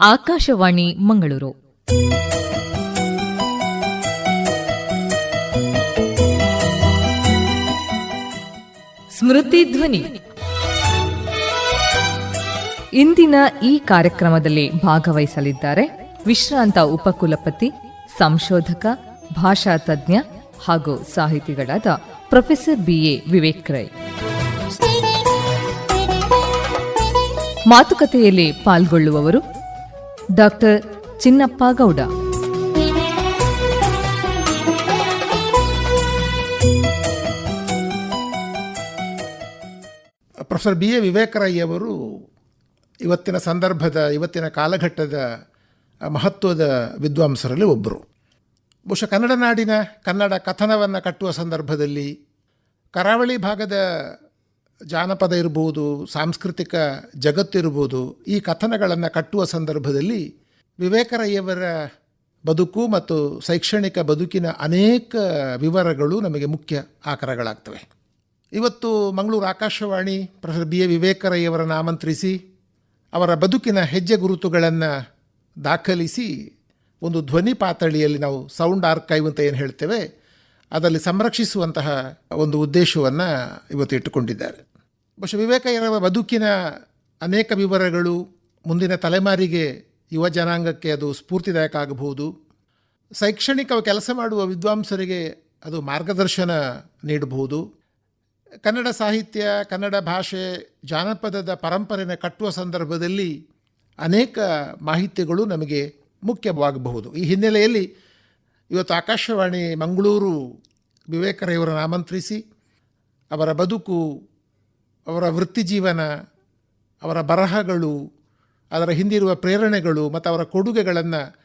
ಆಕಾಶವಾಣಿ ಮಂಗಳೂರು. ಸ್ಮೃತಿ ಧ್ವನಿ. ಇಂದಿನ ಈ ಕಾರ್ಯಕ್ರಮದಲ್ಲಿ ಭಾಗವಹಿಸಲಿದ್ದಾರೆ ವಿಶ್ರಾಂತ ಉಪಕುಲಪತಿ, ಸಂಶೋಧಕ, ಭಾಷಾ ತಜ್ಞ ಹಾಗೂ ಸಾಹಿತಿಗಳಾದ professor B A Vivek Rai. ಮಾತುಕತೆಯಲ್ಲಿ ಪಾಲ್ಗೊಳ್ಳುವವರು doctor Chinnappa Gowda. Professor B A ವಿವೇಕರಯ್ಯವರು ಇವತ್ತಿನ ಸಂದರ್ಭದ, ಇವತ್ತಿನ ಕಾಲಘಟ್ಟದ ಮಹತ್ವದ ವಿದ್ವಾಂಸರಲ್ಲಿ ಒಬ್ಬರು ಬಹುಶಃ ಕನ್ನಡ ನಾಡಿನ ಕನ್ನಡ ಕಥನವನ್ನು ಕಟ್ಟುವ ಸಂದರ್ಭದಲ್ಲಿ ಕರಾವಳಿ ಭಾಗದ ಜಾನಪದ ಇರ್ಬೋದು, ಸಾಂಸ್ಕೃತಿಕ ಜಗತ್ತಿರ್ಬೋದು ಈ ಕಥನಗಳನ್ನು ಕಟ್ಟುವ ಸಂದರ್ಭದಲ್ಲಿ ವಿವೇಕರಯ್ಯವರ ಬದುಕು ಮತ್ತು ಶೈಕ್ಷಣಿಕ ಬದುಕಿನ ಅನೇಕ ವಿವರಗಳು ನಮಗೆ ಮುಖ್ಯ ಆಕರಗಳಾಗ್ತವೆ. ಇವತ್ತು Mangaluru Akashvani professor B A ವಿವೇಕರಯ್ಯವರನ್ನು ಆಮಂತ್ರಿಸಿ ಅವರ ಬದುಕಿನ ಹೆಜ್ಜೆ ಗುರುತುಗಳನ್ನು ದಾಖಲಿಸಿ ಒಂದು ಧ್ವನಿ ಪಾತಳಿಯಲ್ಲಿ ನಾವು ಸೌಂಡ್ ಆರ್ಕೈವ್ ಅಂತ ಏನು ಹೇಳ್ತೇವೆ, ಅದರಲ್ಲಿ ಸಂರಕ್ಷಿಸುವಂತಹ ಒಂದು ಉದ್ದೇಶವನ್ನು ಇವತ್ತು ಇಟ್ಟುಕೊಂಡಿದ್ದಾರೆ. ಬಹುಶಃ ವಿವೇಕಯ್ಯನವರ ಬದುಕಿನ ಅನೇಕ ವಿವರಗಳು ಮುಂದಿನ ತಲೆಮಾರಿಗೆ ಯುವ ಜನಾಂಗಕ್ಕೆ ಅದು ಸ್ಫೂರ್ತಿದಾಯಕ ಆಗಬಹುದು. ಶೈಕ್ಷಣಿಕ ಕೆಲಸ ಮಾಡುವ ವಿದ್ವಾಂಸರಿಗೆ ಅದು ಮಾರ್ಗದರ್ಶನ ನೀಡಬಹುದು. ಕನ್ನಡ ಸಾಹಿತ್ಯ, ಕನ್ನಡ ಭಾಷೆ, ಜಾನಪದದ ಪರಂಪರೆನ ಕಟ್ಟುವ ಸಂದರ್ಭದಲ್ಲಿ ಅನೇಕ ಮಾಹಿತಿಗಳು ನಮಗೆ ಮುಖ್ಯವಾಗಬಹುದು. ಈ ಹಿನ್ನೆಲೆಯಲ್ಲಿ ಇವತ್ತು ಆಕಾಶವಾಣಿ ಮಂಗಳೂರು ವಿವೇಕರಯ್ಯವರನ್ನು ಆಮಂತ್ರಿಸಿ ಅವರ ಬದುಕು ಅವರ ವೃತ್ತಿ ಜೀವನ, ಅವರ ಬರಹಗಳು, ಅದರ ಹಿಂದಿರುವ ಪ್ರೇರಣೆಗಳು ಮತ್ತು ಅವರ ಕೊಡುಗೆಗಳನ್ನು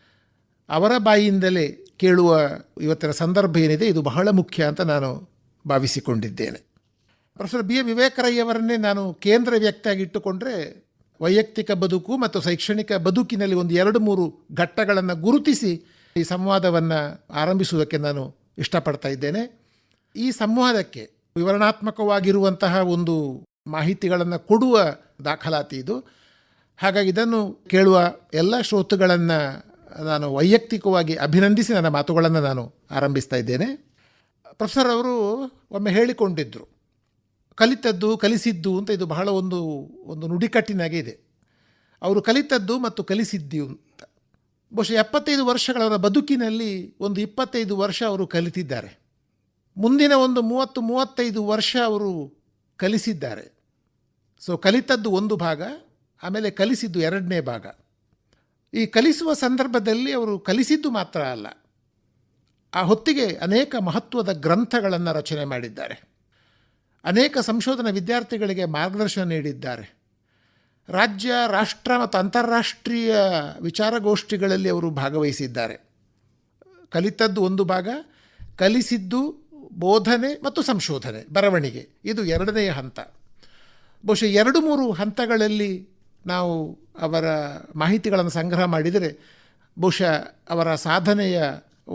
ಅವರ ಬಾಯಿಯಿಂದಲೇ ಕೇಳುವ ಇವತ್ತಿನ ಸಂದರ್ಭ ಏನಿದೆ, ಇದು ಬಹಳ ಮುಖ್ಯ ಅಂತ ನಾನು ಭಾವಿಸಿಕೊಂಡಿದ್ದೇನೆ. ಪ್ರೊಫೆಸರ್ ಬಿ ಎ ವಿವೇಕರಯ್ಯವರನ್ನೇ ನಾನು ಕೇಂದ್ರ ವ್ಯಕ್ತಿಯಾಗಿ ಇಟ್ಟುಕೊಂಡ್ರೆ ವೈಯಕ್ತಿಕ ಬದುಕು ಮತ್ತು ಶೈಕ್ಷಣಿಕ ಬದುಕಿನಲ್ಲಿ ಒಂದು ಎರಡು ಮೂರು ಘಟ್ಟಗಳನ್ನು ಗುರುತಿಸಿ ಈ ಸಂವಾದವನ್ನು ಆರಂಭಿಸುವುದಕ್ಕೆ ನಾನು ಇಷ್ಟಪಡ್ತಾ ಇದ್ದೇನೆ. ಈ ಸಂವಾದಕ್ಕೆ ವಿವರಣಾತ್ಮಕವಾಗಿರುವಂತಹ ಒಂದು ಮಾಹಿತಿಗಳನ್ನು ಕೊಡುವ ದಾಖಲಾತಿ ಇದು. ಹಾಗಾಗಿ ಇದನ್ನು ಕೇಳುವ ಎಲ್ಲ ಶ್ರೋತೃಗಳನ್ನು ನಾನು ವೈಯಕ್ತಿಕವಾಗಿ ಅಭಿನಂದಿಸಿ ನನ್ನ ಮಾತುಗಳನ್ನು ನಾನು ಆರಂಭಿಸ್ತಾ ಇದ್ದೇನೆ. ಪ್ರೊಫೆಸರ್ ಅವರು ಒಮ್ಮೆ ಹೇಳಿಕೊಂಡಿದ್ದರು ಕಲಿತದ್ದು ಕಲಿಸಿದ್ದು ಅಂತ ಇದು ಬಹಳ ಒಂದು ಒಂದು ನುಡಿಕಟ್ಟಿನಾಗೆ ಇದೆ. ಅವರು ಕಲಿತದ್ದು ಮತ್ತು ಕಲಿಸಿದ್ದು ಅಂತ. ಬಹುಶಃ ಎಪ್ಪತ್ತೈದು ವರ್ಷಗಳ ಬದುಕಿನಲ್ಲಿ ಒಂದು ಇಪ್ಪತ್ತೈದು ವರ್ಷ ಅವರು ಕಲಿತಿದ್ದಾರೆ. ಮುಂದಿನ ಒಂದು ಮೂವತ್ತು, ಮೂವತ್ತೈದು ವರ್ಷ ಅವರು ಕಲಿಸಿದ್ದಾರೆ. ಸೊ ಕಲಿತದ್ದು ಒಂದು ಭಾಗ, ಆಮೇಲೆ ಕಲಿಸಿದ್ದು ಎರಡನೇ ಭಾಗ. ಈ ಕಲಿಸುವ ಸಂದರ್ಭದಲ್ಲಿ ಅವರು ಕಲಿಸಿದ್ದು ಮಾತ್ರ ಅಲ್ಲ, ಆ ಹೊತ್ತಿಗೆ ಅನೇಕ ಮಹತ್ವದ ಗ್ರಂಥಗಳನ್ನು ರಚನೆ ಮಾಡಿದ್ದಾರೆ. ಅನೇಕ ಸಂಶೋಧನಾ ವಿದ್ಯಾರ್ಥಿಗಳಿಗೆ ಮಾರ್ಗದರ್ಶನ ನೀಡಿದ್ದಾರೆ. ರಾಜ್ಯ, ರಾಷ್ಟ್ರ ಮತ್ತು ಅಂತಾರಾಷ್ಟ್ರೀಯ ವಿಚಾರಗೋಷ್ಠಿಗಳಲ್ಲಿ ಅವರು ಭಾಗವಹಿಸಿದ್ದಾರೆ. ಕಲಿತದ್ದು ಒಂದು ಭಾಗ, ಕಲಿಸಿದ್ದು ಬೋಧನೆ ಮತ್ತು ಸಂಶೋಧನೆ, ಬರವಣಿಗೆ. ಇದು ಎರಡನೆಯ ಹಂತ. ಬಹುಶಃ ಎರಡು ಮೂರು ಹಂತಗಳಲ್ಲಿ ನಾವು ಅವರ ಮಾಹಿತಿಗಳನ್ನು ಸಂಗ್ರಹ ಮಾಡಿದರೆ ಬಹುಶಃ ಅವರ ಸಾಧನೆಯ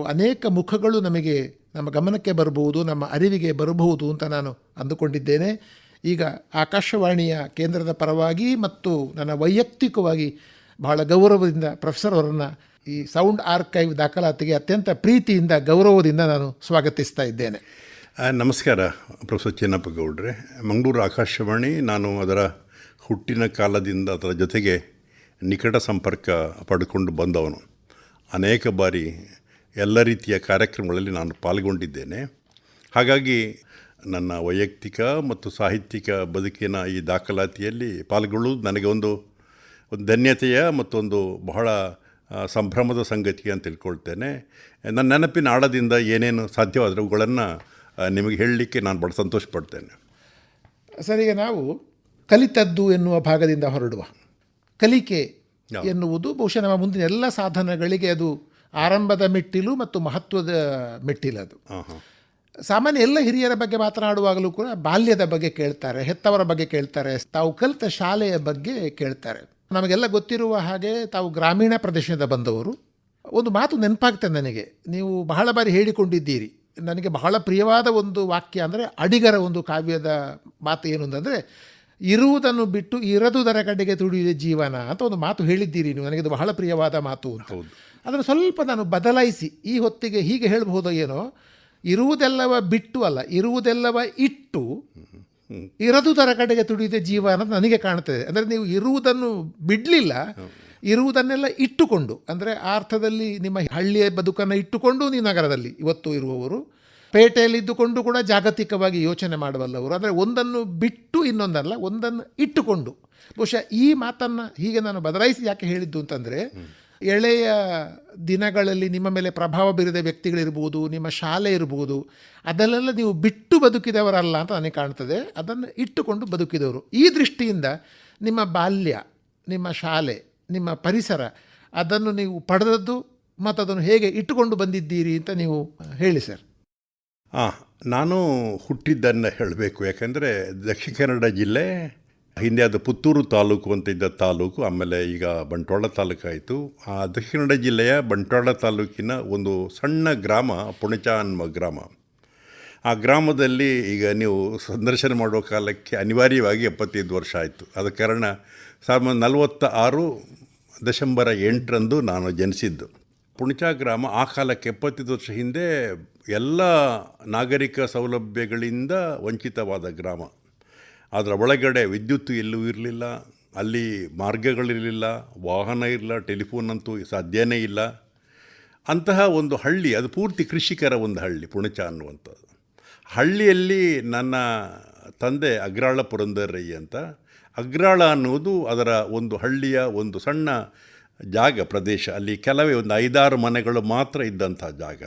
ಅನೇಕ ಮುಖಗಳು ನಮಗೆ ನಮ್ಮ ಗಮನಕ್ಕೆ ಬರಬಹುದು, ನಮ್ಮ ಅರಿವಿಗೆ ಬರಬಹುದು ಅಂತ ನಾನು ಅಂದುಕೊಂಡಿದ್ದೇನೆ. ಈಗ ಆಕಾಶವಾಣಿಯ ಕೇಂದ್ರದ ಪರವಾಗಿ ಮತ್ತು ನನ್ನ ವೈಯಕ್ತಿಕವಾಗಿ ಬಹಳ ಗೌರವದಿಂದ ಪ್ರೊಫೆಸರ್ ಅವರನ್ನು ಈ ಸೌಂಡ್ ಆರ್ಕೈವ್ ದಾಖಲಾತಿಗೆ ಅತ್ಯಂತ ಪ್ರೀತಿಯಿಂದ, ಗೌರವದಿಂದ ನಾನು ಸ್ವಾಗತಿಸ್ತಾ ಇದ್ದೇನೆ. ನಮಸ್ಕಾರ, ಪ್ರೊಫೆಸರ್ ಚೆನ್ನಪ್ಪ ಗೌಡ್ರೆ. ಮಂಗಳೂರು ಆಕಾಶವಾಣಿ, ನಾನು ಅದರ ಹುಟ್ಟಿನ ಕಾಲದಿಂದ ಅದರ ಜೊತೆಗೆ ನಿಕಟ ಸಂಪರ್ಕ ಪಡ್ಕೊಂಡು ಬಂದವನು. ಅನೇಕ ಬಾರಿ ಎಲ್ಲ ರೀತಿಯ ಕಾರ್ಯಕ್ರಮಗಳಲ್ಲಿ ನಾನು ಪಾಲ್ಗೊಂಡಿದ್ದೇನೆ. ಹಾಗಾಗಿ ನನ್ನ ವೈಯಕ್ತಿಕ ಮತ್ತು ಸಾಹಿತ್ಯಿಕ ಬದುಕಿನ ಈ ದಾಖಲಾತಿಯಲ್ಲಿ ಪಾಲ್ಗೊಳ್ಳುವುದು ನನಗೆ ಒಂದು ಧನ್ಯತೆಯ ಮತ್ತೊಂದು ಬಹಳ ಸಂಭ್ರಮದ ಸಂಗತಿ ಅಂತ ತಿಳ್ಕೊಳ್ತೇನೆ. ನನ್ನ ನೆನಪಿನ ಆಳದಿಂದ ಏನೇನು ಸಾಧ್ಯವಾದರೆ ಅವುಗಳನ್ನು ನಿಮಗೆ ಹೇಳಲಿಕ್ಕೆ ನಾನು ಬಹಳ ಸಂತೋಷ ಪಡ್ತೇನೆ ಸರ್ ಈಗ ನಾವು ಕಲಿತದ್ದು ಎನ್ನುವ ಭಾಗದಿಂದ ಹೊರಡುವ. ಕಲಿಕೆ ಎನ್ನುವುದು ಬಹುಶಃ ನಮ್ಮ ಮುಂದಿನ ಎಲ್ಲ ಸಾಧನಗಳಿಗೆ ಅದು ಆರಂಭದ ಮೆಟ್ಟಿಲು ಮತ್ತು ಮಹತ್ವದ ಮೆಟ್ಟಿಲದು ಸಾಮಾನ್ಯ ಎಲ್ಲ ಹಿರಿಯರ ಬಗ್ಗೆ ಮಾತನಾಡುವಾಗಲೂ ಕೂಡ ಬಾಲ್ಯದ ಬಗ್ಗೆ ಕೇಳ್ತಾರೆ ಹೆತ್ತವರ ಬಗ್ಗೆ ಕೇಳ್ತಾರೆ ತಾವು ಕಲಿತ ಶಾಲೆಯ ಬಗ್ಗೆ ಕೇಳ್ತಾರೆ. ನಮಗೆಲ್ಲ ಗೊತ್ತಿರುವ ಹಾಗೆ ತಾವು ಗ್ರಾಮೀಣ ಪ್ರದೇಶದಿಂದ ಬಂದವರು. ಒಂದು ಮಾತು ನೆನಪಾಗ್ತದೆ ನನಗೆ. ನೀವು ಬಹಳ ಬಾರಿ ಹೇಳಿಕೊಂಡಿದ್ದೀರಿ. ನನಗೆ ಬಹಳ ಪ್ರಿಯವಾದ ಒಂದು ವಾಕ್ಯ ಅಂದರೆ ಅಡಿಗರ ಒಂದು ಕಾವ್ಯದ ಮಾತು ಏನು ಅಂತಂದರೆ ಇರುವುದನ್ನು ಬಿಟ್ಟು ಇರದುದರ ಕಡೆಗೆ ತುಡಿಯುವ ಜೀವನ ಅಂತ ಒಂದು ಮಾತು ಹೇಳಿದ್ದೀರಿ ನೀವು. ನನಗೆ ಇದು ಬಹಳ ಪ್ರಿಯವಾದ ಮಾತು ಅಂತ. ಹೌದು. ಅದನ್ನು ಸ್ವಲ್ಪ ನಾನು ಬದಲಾಯಿಸಿ ಈ ಹೊತ್ತಿಗೆ ಹೀಗೆ ಹೇಳಬಹುದು ಏನೋ ಇರುವುದೆಲ್ಲವ ಬಿಟ್ಟು ಅಲ್ಲ ಇರುವುದೆಲ್ಲವ ಇಟ್ಟು ಇರದುದರ ಕಡೆಗೆ ತುಡಿದ ಜೀವ ಅನ್ನೋದು ನನಗೆ ಕಾಣ್ತದೆ. ಅಂದರೆ ನೀವು ಇರುವುದನ್ನು ಬಿಡಲಿಲ್ಲ, ಇರುವುದನ್ನೆಲ್ಲ ಇಟ್ಟುಕೊಂಡು, ಅಂದರೆ ಆ ಅರ್ಥದಲ್ಲಿ ನಿಮ್ಮ ಹಳ್ಳಿಯ ಬದುಕನ್ನು ಇಟ್ಟುಕೊಂಡು ನೀವು ನಗರದಲ್ಲಿ ಇವತ್ತು ಇರುವವರು, ಪೇಟೆಯಲ್ಲಿ ಇದ್ದುಕೊಂಡು ಕೂಡ ಜಾಗತಿಕವಾಗಿ ಯೋಚನೆ ಮಾಡಬಲ್ಲವರು ಅಂದರೆ ಒಂದನ್ನು ಬಿಟ್ಟು ಇನ್ನೊಂದಲ್ಲ, ಒಂದನ್ನು ಇಟ್ಟುಕೊಂಡು. ಬಹುಶಃ ಈ ಮಾತನ್ನು ಹೀಗೆ ನಾನು ಬದಲಾಯಿಸಿ ಯಾಕೆ ಹೇಳಿದ್ದು ಅಂತಂದರೆ ಎಳೆಯ ದಿನಗಳಲ್ಲಿ ನಿಮ್ಮ ಮೇಲೆ ಪ್ರಭಾವ ಬೀರಿದ ವ್ಯಕ್ತಿಗಳಿರ್ಬೋದು, ನಿಮ್ಮ ಶಾಲೆ ಇರ್ಬೋದು, ಅದನ್ನೆಲ್ಲ ನೀವು ಬಿಟ್ಟು ಬದುಕಿದವರಲ್ಲ ಅಂತ ನನಗೆ ಕಾಣ್ತದೆ. ಅದನ್ನು ಇಟ್ಟುಕೊಂಡು ಬದುಕಿದವರು. ಈ ದೃಷ್ಟಿಯಿಂದ ನಿಮ್ಮ ಬಾಲ್ಯ, ನಿಮ್ಮ ಶಾಲೆ, ನಿಮ್ಮ ಪರಿಸರ, ಅದನ್ನು ನೀವು ಪಡೆದದ್ದು ಮತ್ತು ಅದನ್ನು ಹೇಗೆ ಇಟ್ಟುಕೊಂಡು ಬಂದಿದ್ದೀರಿ ಅಂತ ನೀವು ಹೇಳಿ ಸರ್. ಹಾಂ ನಾನು ಹುಟ್ಟಿದ್ದನ್ನು ಹೇಳಬೇಕು. ಯಾಕೆಂದರೆ ದಕ್ಷಿಣ ಕನ್ನಡ ಜಿಲ್ಲೆ ಹಿಂದೆ ಅದು ಪುತ್ತೂರು ತಾಲೂಕು ಅಂತ ಇದ್ದ ತಾಲೂಕು, ಆಮೇಲೆ ಈಗ ಬಂಟ್ವಾಳ ತಾಲೂಕಾಯಿತು. ಆ ದಕ್ಷಿಣ ಕನ್ನಡ ಜಿಲ್ಲೆಯ ಬಂಟ್ವಾಳ ತಾಲೂಕಿನ ಒಂದು ಸಣ್ಣ ಗ್ರಾಮ ಪುಣಚ ಅನ್ನುವ ಗ್ರಾಮ. ಆ ಗ್ರಾಮದಲ್ಲಿ ಈಗ ನೀವು ಸಂದರ್ಶನ ಮಾಡುವ ಕಾಲಕ್ಕೆ ಅನಿವಾರ್ಯವಾಗಿ ಎಪ್ಪತ್ತೈದು ವರ್ಷ ಆಯಿತು. ಆದ ಕಾರಣ ಸಾವಿರದ ನಲವತ್ತ ಆರು ಡಿಸೆಂಬರ ಎಂಟರಂದು ನಾನು ಜನಿಸಿದ್ದು. ಪುಣಚ ಗ್ರಾಮ ಆ ಕಾಲಕ್ಕೆ ಎಪ್ಪತ್ತೈದು ವರ್ಷ ಹಿಂದೆ ಎಲ್ಲ ನಾಗರಿಕ ಸೌಲಭ್ಯಗಳಿಂದ ವಂಚಿತವಾದ ಗ್ರಾಮ. ಅದರ ಒಳಗಡೆ ವಿದ್ಯುತ್ ಎಲ್ಲೂ ಇರಲಿಲ್ಲ, ಅಲ್ಲಿ ಮಾರ್ಗಗಳಿರಲಿಲ್ಲ, ವಾಹನ ಇರಲಿಲ್ಲ ಟೆಲಿಫೋನ್ ಅಂತೂ ಸಾಧ್ಯನೇ ಇಲ್ಲ. ಅಂತಹ ಒಂದು ಹಳ್ಳಿ, ಅದು ಪೂರ್ತಿ ಕೃಷಿಕರ ಒಂದು ಹಳ್ಳಿ, ಪುಣಚ ಅನ್ನುವಂಥದ್ದು. ಹಳ್ಳಿಯಲ್ಲಿ ನನ್ನ ತಂದೆ ಅಗ್ರಾಳ ಪುರಂದರಯ್ಯ ಅಂತ. ಅಗ್ರಾಳ ಅನ್ನುವುದು ಅದರ ಒಂದು ಹಳ್ಳಿಯ ಒಂದು ಸಣ್ಣ ಜಾಗ, ಪ್ರದೇಶ. ಅಲ್ಲಿ ಕೆಲವೇ ಒಂದು ಐದಾರು ಮನೆಗಳು ಮಾತ್ರ ಇದ್ದಂಥ ಜಾಗ.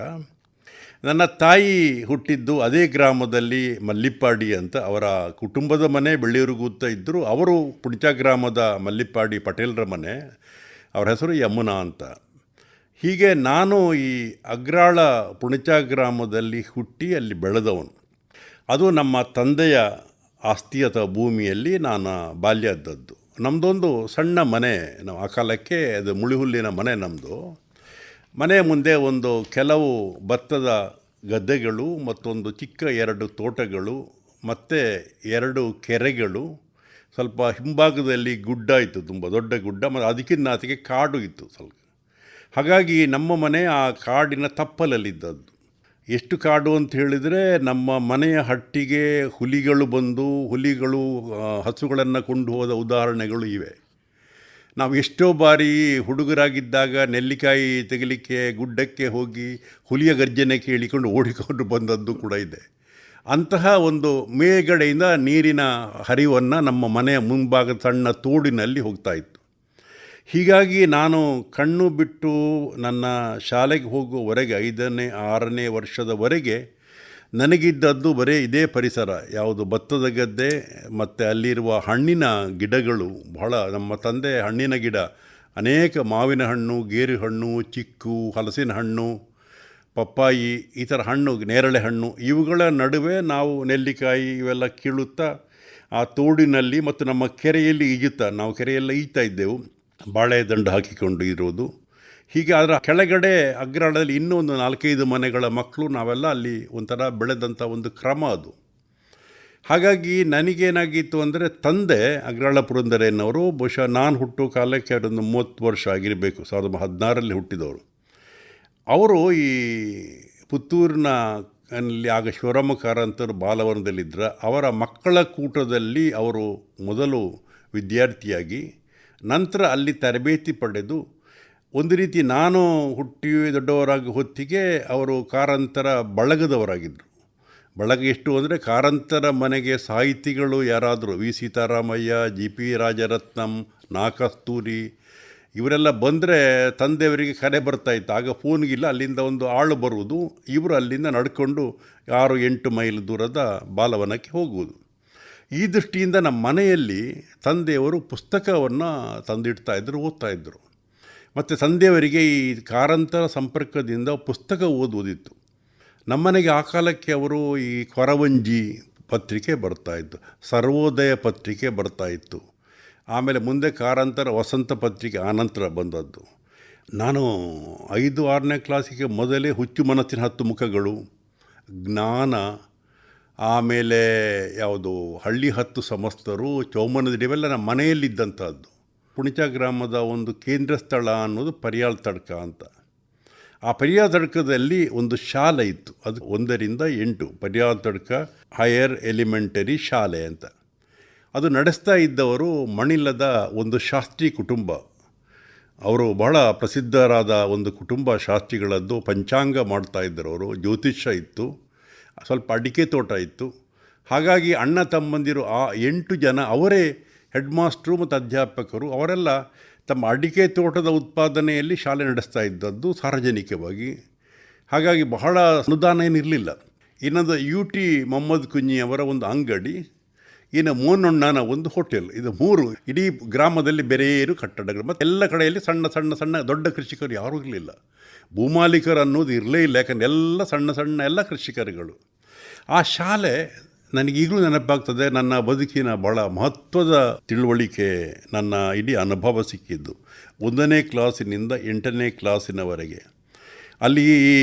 ನನ್ನ ತಾಯಿ ಹುಟ್ಟಿದ್ದು ಅದೇ ಗ್ರಾಮದಲ್ಲಿ ಮಲ್ಲಿಪ್ಪಾಡಿ ಅಂತ ಅವರ ಕುಟುಂಬದ ಮನೆ, ಬೆಳ್ಳಿಯೂರಿಗೂತ ಇದ್ದರು. ಅವರು ಪುಣಚ ಗ್ರಾಮದ ಮಲ್ಲಿಪ್ಪಾಡಿ ಪಟೇಲರ ಮನೆ. ಅವರ ಹೆಸರು ಯಮುನಾ ಅಂತ. ಹೀಗೆ ನಾನು ಈ ಅಗ್ರಾಳ ಪುಣಚ ಗ್ರಾಮದಲ್ಲಿ ಹುಟ್ಟಿ ಅಲ್ಲಿ ಬೆಳೆದವನು. ಅದು ನಮ್ಮ ತಂದೆಯ ಆಸ್ತಿ ಅಥವಾ ಭೂಮಿಯಲ್ಲಿ ನಾನು ಬಾಲ್ಯದ್ದದ್ದು. ನಮ್ಮದೊಂದು ಸಣ್ಣ ಮನೆ, ನಾವು ಆ ಕಾಲಕ್ಕೆ ಅದು ಮುಳಿಹುಲ್ಲಿನ ಮನೆ ನಮ್ಮದು ಮನೆ ಮುಂದೆ ಒಂದು ಕೆಲವು ಭತ್ತದ ಗದ್ದೆಗಳು, ಮತ್ತೊಂದು ಚಿಕ್ಕ ಎರಡು ತೋಟಗಳು, ಮತ್ತು ಎರಡು ಕೆರೆಗಳು. ಸ್ವಲ್ಪ ಹಿಂಭಾಗದಲ್ಲಿ ಗುಡ್ಡ ಇತ್ತು, ತುಂಬ ದೊಡ್ಡ ಗುಡ್ಡ ಮತ್ತು ಅದಕ್ಕಿಂತ ಆತಿಗೆ ಕಾಡು ಇತ್ತು ಸ್ವಲ್ಪ. ಹಾಗಾಗಿ ನಮ್ಮ ಮನೆ ಆ ಕಾಡಿನ ತಪ್ಪಲಲ್ಲಿದ್ದದ್ದು. ಎಷ್ಟು ಕಾಡು ಅಂತ ಹೇಳಿದರೆ, ನಮ್ಮ ಮನೆಯ ಹಟ್ಟಿಗೆ ಹುಲಿಗಳು ಬಂದು, ಹುಲಿಗಳು ಹಸುಗಳನ್ನು ಕೊಂಡು ಹೋದ ಉದಾಹರಣೆಗಳು ಇವೆ. ನಾವು ಎಷ್ಟೋ ಬಾರಿ ಹುಡುಗರಾಗಿದ್ದಾಗ ನೆಲ್ಲಿಕಾಯಿ ತೆಗಿಲಿಕ್ಕೆ ಗುಡ್ಡಕ್ಕೆ ಹೋಗಿ ಹುಲಿಯ ಗರ್ಜನೆ ಕೇಳಿಕೊಂಡು ಓಡಿಕೊಂಡು ಬಂದದ್ದು ಕೂಡ ಇದೆ. ಅಂತಹ ಒಂದು ಮೇಗಡೆಯಿಂದ ನೀರಿನ ಹರಿವನ್ನು ನಮ್ಮ ಮನೆಯ ಮುಂಭಾಗದ ಸಣ್ಣ ತೋಡಿನಲ್ಲಿ ಹೋಗ್ತಾ ಇತ್ತು. ಹೀಗಾಗಿ ನಾನು ಕಣ್ಣು ಬಿಟ್ಟು ನನ್ನ ಶಾಲೆಗೆ ಹೋಗುವವರೆಗೆ ಐದನೇ, ಆರನೇ ವರ್ಷದವರೆಗೆ ನನಗಿದ್ದದ್ದು ಬರೀ ಇದೇ ಪರಿಸರ. ಯಾವುದು ಭತ್ತದ ಗದ್ದೆ, ಮತ್ತು ಅಲ್ಲಿರುವ ಹಣ್ಣಿನ ಗಿಡಗಳು. ಬಹಳ ನಮ್ಮ ತಂದೆ ಹಣ್ಣಿನ ಗಿಡ. ಅನೇಕ ಮಾವಿನ ಹಣ್ಣು, ಗೇರು ಹಣ್ಣು, ಚಿಕ್ಕು, ಹಲಸಿನ ಹಣ್ಣು, ಪಪ್ಪಾಯಿ, ಈ ಥರ ಹಣ್ಣು, ನೇರಳೆ ಹಣ್ಣು. ಇವುಗಳ ನಡುವೆ ನಾವು ನೆಲ್ಲಿಕಾಯಿ ಇವೆಲ್ಲ ಕೀಳುತ್ತಾ, ಆ ತೋಡಿನಲ್ಲಿ ಮತ್ತು ನಮ್ಮ ಕೆರೆಯಲ್ಲಿ ಈಜುತ್ತಾ, ನಾವು ಕೆರೆಯೆಲ್ಲ ಈಜ್ತಾ ಇದ್ದೆವು. ಬಾಳೆ ದಂಡು ಹಾಕಿಕೊಂಡು ಇರೋದು. ಹೀಗೆ ಅದರ ಕೆಳಗಡೆ ಅಗ್ರಾಳದಲ್ಲಿ ಇನ್ನೂ ಒಂದು ನಾಲ್ಕೈದು ಮನೆಗಳ ಮಕ್ಕಳು, ನಾವೆಲ್ಲ ಅಲ್ಲಿ ಒಂಥರ ಬೆಳೆದಂಥ ಒಂದು ಕ್ರಮ ಅದು. ಹಾಗಾಗಿ ನನಗೇನಾಗಿತ್ತು ಅಂದರೆ ತಂದೆ ಅಗ್ರಾಳ ಪುರಂದರೇನವರು ಬಹುಶಃ ನಾನು ಹುಟ್ಟು ಕಾಲಕ್ಕೆ ಅವರೊಂದು ಮೂವತ್ತು ವರ್ಷ ಆಗಿರಬೇಕು, ಸಾವಿರದ ಹದಿನಾರಲ್ಲಿ ಹುಟ್ಟಿದವರು. ಅವರು ಈ ಪುತ್ತೂರಿನ ಅಲ್ಲಿ ಆಗ ಶಿವರಾಮ ಕಾರಂತರು ಬಾಲವನದಲ್ಲಿದ್ದರ ಅವರ ಮಕ್ಕಳ ಕೂಟದಲ್ಲಿ ಅವರು ಮೊದಲು ವಿದ್ಯಾರ್ಥಿಯಾಗಿ, ನಂತರ ಅಲ್ಲಿ ತರಬೇತಿ ಪಡೆದು ಒಂದು ರೀತಿ ನಾನು ಹುಟ್ಟಿ ದೊಡ್ಡವರಾಗಿ ಹೊತ್ತಿಗೆ ಅವರು ಕಾರಂತರ ಬಳಗದವರಾಗಿದ್ದರು. ಬಳಗ ಎಷ್ಟು ಅಂದರೆ ಕಾರಂತರ ಮನೆಗೆ ಸಾಹಿತಿಗಳು ಯಾರಾದರೂ V. Seetharamaiah, G. P. Rajaratnam, Na Kasturi ಇವರೆಲ್ಲ ಬಂದರೆ ತಂದೆಯವರಿಗೆ ಕರೆ ಬರ್ತಾಯಿತ್ತು ಆಗ ಫೋನ್ಗಿಲ್ಲ, ಅಲ್ಲಿಂದ ಒಂದು ಆಳು ಬರುವುದು. ಇವರು ಅಲ್ಲಿಂದ ನಡ್ಕೊಂಡು ಆರು ಎಂಟು ಮೈಲ್ ದೂರದ ಬಾಲವನಕ್ಕೆ ಹೋಗುವುದು. ಈ ದೃಷ್ಟಿಯಿಂದ ನಮ್ಮ ಮನೆಯಲ್ಲಿ ತಂದೆಯವರು ಪುಸ್ತಕವನ್ನು ತಂದಿಡ್ತಾಯಿದ್ರು ಇದ್ದರು, ಓದ್ತಾ ಇದ್ದರು. ಮತ್ತು ತಂದೆಯವರಿಗೆ ಈ ಕಾರಂತರ ಸಂಪರ್ಕದಿಂದ ಪುಸ್ತಕ ಓದುವುದಿತ್ತು. ನಮ್ಮನೆಗೆ ಆ ಕಾಲಕ್ಕೆ ಅವರು ಈ ಕೊರವಂಜಿ ಪತ್ರಿಕೆ ಬರ್ತಾಯಿತ್ತು ಸರ್ವೋದಯ ಪತ್ರಿಕೆ ಬರ್ತಾಯಿತ್ತು ಆಮೇಲೆ ಮುಂದೆ ಕಾರಂತರ ವಸಂತ ಪತ್ರಿಕೆ ಆನಂತರ ಬಂದದ್ದು. ನಾನು ಐದು, ಆರನೇ ಕ್ಲಾಸಿಗೆ ಮೊದಲೇ ಹುಚ್ಚು ಮನಸ್ಸಿನ ಹತ್ತು ಮುಖಗಳು, ಜ್ಞಾನ, ಆಮೇಲೆ ಯಾವುದು ಹಳ್ಳಿ ಹತ್ತು ಸಮಸ್ತರು ಚೌಮನದಿಡಿ ಇವೆಲ್ಲ ನಮ್ಮ ಮನೆಯಲ್ಲಿದ್ದಂಥದ್ದು. ಪುಣಿಚ ಗ್ರಾಮದ ಒಂದು ಕೇಂದ್ರ ಸ್ಥಳ ಅನ್ನೋದು ಪರಿಯಾಲ್ ತಡ್ಕ ಅಂತ. ಆ ಪರ್ಯಾಲ್ ತಡ್ಕದಲ್ಲಿ ಒಂದು ಶಾಲೆ ಇತ್ತು. ಅದು ಒಂದರಿಂದ ಎಂಟು. ಪರ್ಯಾಲ್ ತಡ್ಕ ಹೈಯರ್ ಎಲಿಮೆಂಟರಿ ಶಾಲೆ ಅಂತ. ಅದು ನಡೆಸ್ತಾ ಇದ್ದವರು ಮಣಿಲದ ಒಂದು ಶಾಸ್ತ್ರಿ ಕುಟುಂಬ. ಅವರು ಬಹಳ ಪ್ರಸಿದ್ಧರಾದ ಒಂದು ಕುಟುಂಬ ಶಾಸ್ತ್ರಿಗಳದ್ದು. ಪಂಚಾಂಗ ಮಾಡ್ತಾ ಇದ್ದರು ಅವರು. ಜ್ಯೋತಿಷ್ಯ ಇತ್ತು. ಸ್ವಲ್ಪ ಅಡಿಕೆ ತೋಟ ಇತ್ತು. ಹಾಗಾಗಿ ಅಣ್ಣ ತಮ್ಮಂದಿರು ಆ ಎಂಟು ಜನ ಅವರೇ ಹೆಡ್ ಮಾಸ್ಟ್ರು ಮತ್ತು ಅಧ್ಯಾಪಕರು ಅವರೆಲ್ಲ ತಮ್ಮ ಅಡಿಕೆ ತೋಟದ ಉತ್ಪಾದನೆಯಲ್ಲಿ ಶಾಲೆ ನಡೆಸ್ತಾ ಇದ್ದದ್ದು ಸಾರ್ವಜನಿಕವಾಗಿ. ಹಾಗಾಗಿ ಬಹಳ ಅನುದಾನ ಏನಿರಲಿಲ್ಲ. ಇನ್ನೊಂದು ಯು ಟಿ ಮೊಹಮ್ಮದ್ ಕುಂಜಿ ಅವರ ಒಂದು ಅಂಗಡಿ, ಇನ್ನು ಮೋನೊಣ್ಣನ ಒಂದು ಹೋಟೆಲ್. ಇದು ಮೂರು ಇಡೀ ಗ್ರಾಮದಲ್ಲಿ ಬೇರೆ ಏನು ಕಟ್ಟಡಗಳು, ಮತ್ತು ಎಲ್ಲ ಕಡೆಯಲ್ಲಿ ಸಣ್ಣ ಸಣ್ಣ ಸಣ್ಣ ದೊಡ್ಡ ಕೃಷಿಕರು ಯಾರೂ ಇರಲಿಲ್ಲ. ಭೂಮಾಲೀಕರು ಅನ್ನೋದು ಇರಲೇ ಇಲ್ಲ, ಯಾಕಂದರೆ ಎಲ್ಲ ಸಣ್ಣ ಸಣ್ಣ ಎಲ್ಲ ಕೃಷಿಕರುಗಳು. ಆ ಶಾಲೆ ನನಗೀಗಲೂ ನೆನಪಾಗ್ತದೆ, ನನ್ನ ಬದುಕಿನ ಭಾಳ ಮಹತ್ವದ ತಿಳುವಳಿಕೆ ನನ್ನ ಇಡೀ ಅನುಭವ ಸಿಕ್ಕಿದ್ದು. ಒಂದನೇ ಕ್ಲಾಸಿನಿಂದ ಎಂಟನೇ ಕ್ಲಾಸಿನವರೆಗೆ. ಅಲ್ಲಿ ಈ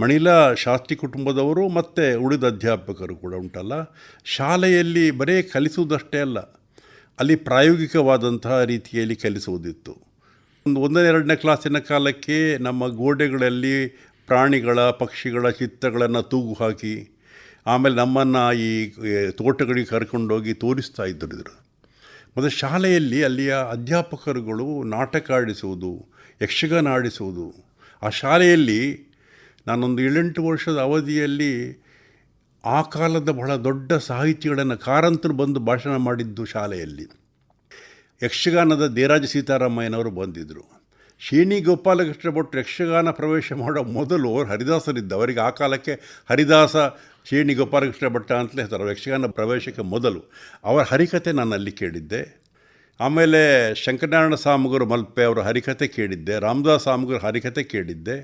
ಮಣಿಲಾ ಶಾಸ್ತ್ರಿ ಕುಟುಂಬದವರು ಮತ್ತು ಉಳಿದ ಅಧ್ಯಾಪಕರು ಕೂಡ ಉಂಟಲ್ಲ. ಶಾಲೆಯಲ್ಲಿ ಬರೀ ಕಲಿಸುವುದಷ್ಟೇ ಅಲ್ಲ, ಅಲ್ಲಿ ಪ್ರಾಯೋಗಿಕವಾದಂತಹ ರೀತಿಯಲ್ಲಿ ಕಲಿಸುವುದಿತ್ತು. ಒಂದು ಒಂದನೇ ಎರಡನೇ ಕ್ಲಾಸಿನ ಕಾಲಕ್ಕೆ ನಮ್ಮ ಗೋಡೆಗಳಲ್ಲಿ ಪ್ರಾಣಿಗಳ, ಪಕ್ಷಿಗಳ ಚಿತ್ರಗಳನ್ನು ತೂಗು ಹಾಕಿ ಆಮೇಲೆ ನಮ್ಮನ್ನು ಈ ತೋಟಗಳಿಗೆ ಕರ್ಕೊಂಡೋಗಿ ತೋರಿಸ್ತಾ ಇದ್ದರು ಇದ್ರು. ಮತ್ತು ಶಾಲೆಯಲ್ಲಿ ಅಲ್ಲಿಯ ಅಧ್ಯಾಪಕರುಗಳು ನಾಟಕ ಆಡಿಸುವುದು, ಯಕ್ಷಗಾನ ಆಡಿಸುವುದು. ಆ ಶಾಲೆಯಲ್ಲಿ ನಾನೊಂದು ಏಳೆಂಟು ವರ್ಷದ ಅವಧಿಯಲ್ಲಿ ಆ ಕಾಲದ ಬಹಳ ದೊಡ್ಡ ಸಾಹಿತಿಗಳನ್ನು ಕಾರಂತರು ಬಂದು ಭಾಷಣ ಮಾಡಿದ್ದು ಶಾಲೆಯಲ್ಲಿ. ಯಕ್ಷಗಾನದ ದೇರಾಜ ಸೀತಾರಾಮಯ್ಯನವರು ಬಂದಿದ್ದರು ಶ್ರೀನಿ ಗೋಪಾಲಕೃಷ್ಣ ಭಟ್ರು ಯಕ್ಷಗಾನ ಪ್ರವೇಶ ಮಾಡೋ ಮೊದಲು ಅವರು ಹರಿದಾಸರಿದ್ದ, ಅವರಿಗೆ ಆ ಕಾಲಕ್ಕೆ ಹರಿದಾಸ ಶೇಣಿ ಗೋಪಾಲಕೃಷ್ಣ ಭಟ್ಟ ಅಂತಲೇ ಹೇಳ್ತಾರೆ. ಯಕ್ಷಗಾನ ಪ್ರವೇಶಕ್ಕೆ ಮೊದಲು. ಅವರ ಹರಿಕತೆ ನಾನು ಅಲ್ಲಿ ಕೇಳಿದ್ದೆ. ಆಮೇಲೆ ಶಂಕರನಾರಾಯಣ ಸಾಮಗರು ಮಲ್ಪೆ ಅವರ ಹರಿಕತೆ ಕೇಳಿದ್ದೆ. ರಾಮದಾಸ್ ಸಾಮಗರ ಹರಿಕತೆ ಕೇಳಿದ್ದೆ.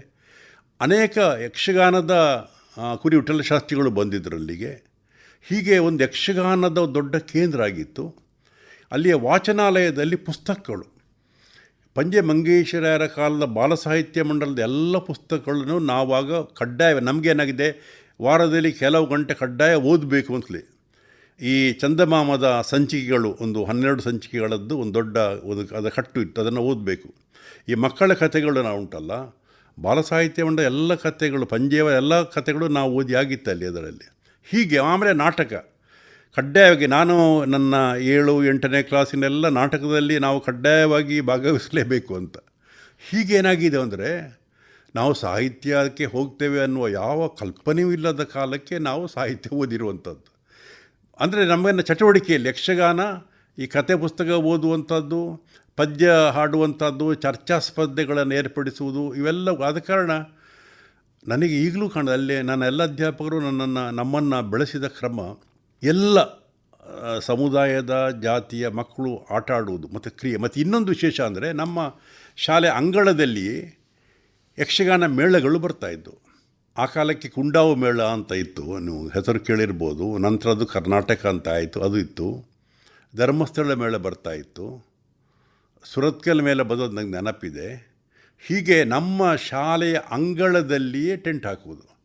ಅನೇಕ ಯಕ್ಷಗಾನದ ಕುರಿ ವಿಠಲ ಶಾಸ್ತ್ರಿಗಳು ಬಂದಿದ್ದರು ಅಲ್ಲಿಗೆ. ಹೀಗೆ ಒಂದು ಯಕ್ಷಗಾನದ ದೊಡ್ಡ ಕೇಂದ್ರ ಆಗಿತ್ತು. ಅಲ್ಲಿಯ ವಾಚನಾಲಯದಲ್ಲಿ ಪುಸ್ತಕಗಳು. ಪಂಜೆ ಮಂಗೇಶ್ವರರ ಕಾಲದ ಬಾಲ ಸಾಹಿತ್ಯ ಮಂಡಲದ ಎಲ್ಲ ಪುಸ್ತಕಗಳನ್ನು ನಾವಾಗ ಕಡ್ಡಾಯ ನಮಗೇನಾಗಿದೆ? ವಾರದಲ್ಲಿ ಕೆಲವು ಗಂಟೆ ಕಡ್ಡಾಯ ಓದಬೇಕು ಅಂತಲೇ. ಈ ಚಂದಮಾಮದ ಸಂಚಿಕೆಗಳು, ಒಂದು ಹನ್ನೆರಡು ಸಂಚಿಕೆಗಳದ್ದು ಒಂದು ದೊಡ್ಡ ಒಂದು ಅದರ ಕಟ್ಟು ಇತ್ತು, ಅದನ್ನು ಓದಬೇಕು. ಈ ಮಕ್ಕಳ ಕಥೆಗಳು ನಾವು ಉಂಟಲ್ಲ, ಬಾಲ ಸಾಹಿತ್ಯ ಮಂಡಲ ಎಲ್ಲ ಕಥೆಗಳು ಪಂಜೇವ ಎಲ್ಲ ಕಥೆಗಳು ನಾವು ಓದಿ ಆಗಿತ್ತು ಅಲ್ಲಿ ಅದರಲ್ಲಿ. ಹೀಗೆ ಆಮೇಲೆ ನಾಟಕ. ಕಡ್ಡಾಯವಾಗಿ ನಾನು ನನ್ನ ಏಳು, ಎಂಟನೇ ಕ್ಲಾಸಿನೆಲ್ಲ ನಾಟಕದಲ್ಲಿ ನಾವು ಕಡ್ಡಾಯವಾಗಿ ಭಾಗವಹಿಸಲೇಬೇಕು ಅಂತ. ಹೀಗೇನಾಗಿದೆ ಅಂದರೆ ನಾವು ಸಾಹಿತ್ಯಕ್ಕೆ ಹೋಗ್ತೇವೆ ಅನ್ನುವ ಯಾವ ಕಲ್ಪನೆಯೂ ಇಲ್ಲದ ಕಾಲಕ್ಕೆ ನಾವು ಸಾಹಿತ್ಯ ಓದಿರುವಂಥದ್ದು. ಅಂದರೆ ನಮ್ಮನ್ನು ಚಟುವಟಿಕೆಯಲ್ಲಿ ಯಕ್ಷಗಾನ, ಈ ಕತೆ ಪುಸ್ತಕ ಓದುವಂಥದ್ದು, ಪದ್ಯ ಹಾಡುವಂಥದ್ದು, ಚರ್ಚಾ ಸ್ಪರ್ಧೆಗಳನ್ನು ಏರ್ಪಡಿಸುವುದು ಇವೆಲ್ಲ ಆದ ಕಾರಣ ನನಗೆ ಈಗಲೂ ಕಾಣ, ಅಲ್ಲೇ ನನ್ನ ಎಲ್ಲ ಅಧ್ಯಾಪಕರು ನನ್ನನ್ನು, ನಮ್ಮನ್ನು ಬೆಳೆಸಿದ ಕ್ರಮ, ಎಲ್ಲ ಸಮುದಾಯದ ಜಾತಿಯ ಮಕ್ಕಳು ಆಟ ಆಡುವುದು, ಮತ್ತು ಕ್ರಿಯೆ, ಮತ್ತು ಇನ್ನೊಂದು ವಿಶೇಷ ಅಂದರೆ ನಮ್ಮ ಶಾಲೆ ಅಂಗಳದಲ್ಲಿ ಯಕ್ಷಗಾನ ಮೇಳಗಳು ಬರ್ತಾಯಿದ್ದವು ಆ ಕಾಲಕ್ಕೆ ಕುಂಡಾವು ಮೇಳ ಅಂತ ಇತ್ತು. ನೀವು ಹೆಸರು ಕೇಳಿರ್ಬೋದು. ನಂತರ ಅದು ಕರ್ನಾಟಕ ಅಂತ ಆಯಿತು. ಅದು ಇತ್ತು. ಧರ್ಮಸ್ಥಳ ಮೇಳ ಬರ್ತಾ ಇತ್ತು. ಸುರತ್ಕಲ್ ಮೇಲೆ ಬರೋದು ನನಗೆ ನೆನಪಿದೆ. ಹೀಗೆ ನಮ್ಮ ಶಾಲೆಯ ಅಂಗಳದಲ್ಲಿಯೇ ಟೆಂಟ್ ಹಾಕುವುದು.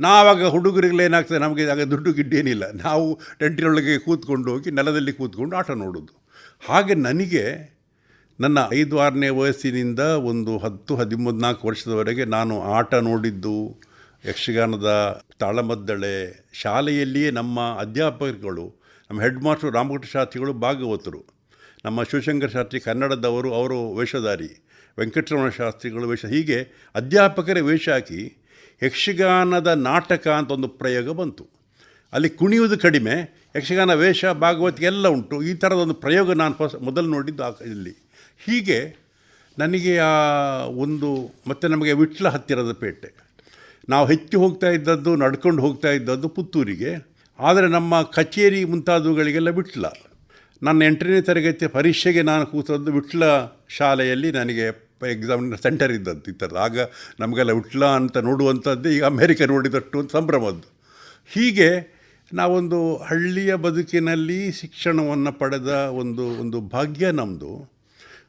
ನಾವಾಗ ಹುಡುಗರಿಗೆಲ್ಲ ಏನಾಗ್ತದೆ? ನಮಗೆ ಆಗ ದುಡ್ಡು ಗಿಡ್ಡೇನಿಲ್ಲ. ನಾವು ಟೆಂಟಿನೊಳಗೆ ಕೂತ್ಕೊಂಡು ಹೋಗಿ ನೆಲದಲ್ಲಿ ಕೂತ್ಕೊಂಡು ಆಟ ನೋಡೋದು ಹಾಗೆ ನನಗೆ ನನ್ನ ಐದು ಆರನೇ ವಯಸ್ಸಿನಿಂದ ಒಂದು ಹತ್ತು ಹದಿಮೂರು ವರ್ಷದವರೆಗೆ ನಾನು ಆಟ ನೋಡಿದ್ದು, ಯಕ್ಷಗಾನದ ತಾಳಮದ್ದಳೆ, ಶಾಲೆಯಲ್ಲಿಯೇ ನಮ್ಮ ಅಧ್ಯಾಪಕರುಗಳು, ನಮ್ಮ ಹೆಡ್ ಮಾಸ್ಟರ್ ರಾಮಕೃಷ್ಣ ಶಾಸ್ತ್ರಿಗಳು ಭಾಗವತರು. ನಮ್ಮ ಶಿವಶಂಕರ ಶಾಸ್ತ್ರಿ ಕನ್ನಡದವರು, ಅವರು ವೇಷಧಾರಿ, ವೆಂಕಟರಮಣ ಶಾಸ್ತ್ರಿಗಳು ವೇಷ. ಹೀಗೆ ಅಧ್ಯಾಪಕರೇ ವೇಷ ಹಾಕಿ ಯಕ್ಷಗಾನದ ನಾಟಕ ಅಂತ ಒಂದು ಪ್ರಯೋಗ ಬಂತು. ಅಲ್ಲಿ ಕುಣಿಯುವುದು ಕಡಿಮೆ, ಯಕ್ಷಗಾನ ವೇಷ, ಭಾಗವತಿಗೆ ಎಲ್ಲ ಉಂಟು. ಈ ಥರದ ಒಂದು ಪ್ರಯೋಗ ನಾನು ಫಸ್ಟ್ ಮೊದಲು ನೋಡಿದ್ದು ಆ ಇಲ್ಲಿ. ಹೀಗೆ ನನಗೆ ಆ ಒಂದು ಮತ್ತು ನಮಗೆ ವಿಟ್ಲ ಹತ್ತಿರದ ಪೇಟೆ. ನಾವು ಹೆಚ್ಚು ಹೋಗ್ತಾ ಇದ್ದದ್ದು, ನಡ್ಕೊಂಡು ಹೋಗ್ತಾ ಇದ್ದದ್ದು ಪುತ್ತೂರಿಗೆ. ಆದರೆ ನಮ್ಮ ಕಚೇರಿ ಮುಂತಾದವುಗಳಿಗೆಲ್ಲ ವಿಟ್ಲ. ನನ್ನ ಎಂಟನೇ ತರಗತಿಯ ಪರೀಕ್ಷೆಗೆ ನಾನು ಕೂತದ್ದು ವಿಟ್ಲ ಶಾಲೆಯಲ್ಲಿ ನನಗೆ ಎಕ್ಸಾಮ್ ಸೆಂಟರ್ ಇದ್ದದ್ದು ಈ ಥರದ್ದು ಆಗ ನಮಗೆಲ್ಲ ವಿಟ್ಲ ಅಂತ ನೋಡುವಂಥದ್ದು ಈಗ ಅಮೇರಿಕ ನೋಡಿದಷ್ಟು ಒಂದು ಸಂಭ್ರಮದ್ದು. ಹೀಗೆ ನಾವೊಂದು ಹಳ್ಳಿಯ ಬದುಕಿನಲ್ಲಿ ಶಿಕ್ಷಣವನ್ನು ಪಡೆದ ಒಂದು ಒಂದು ಭಾಗ್ಯ ನಮ್ಮದು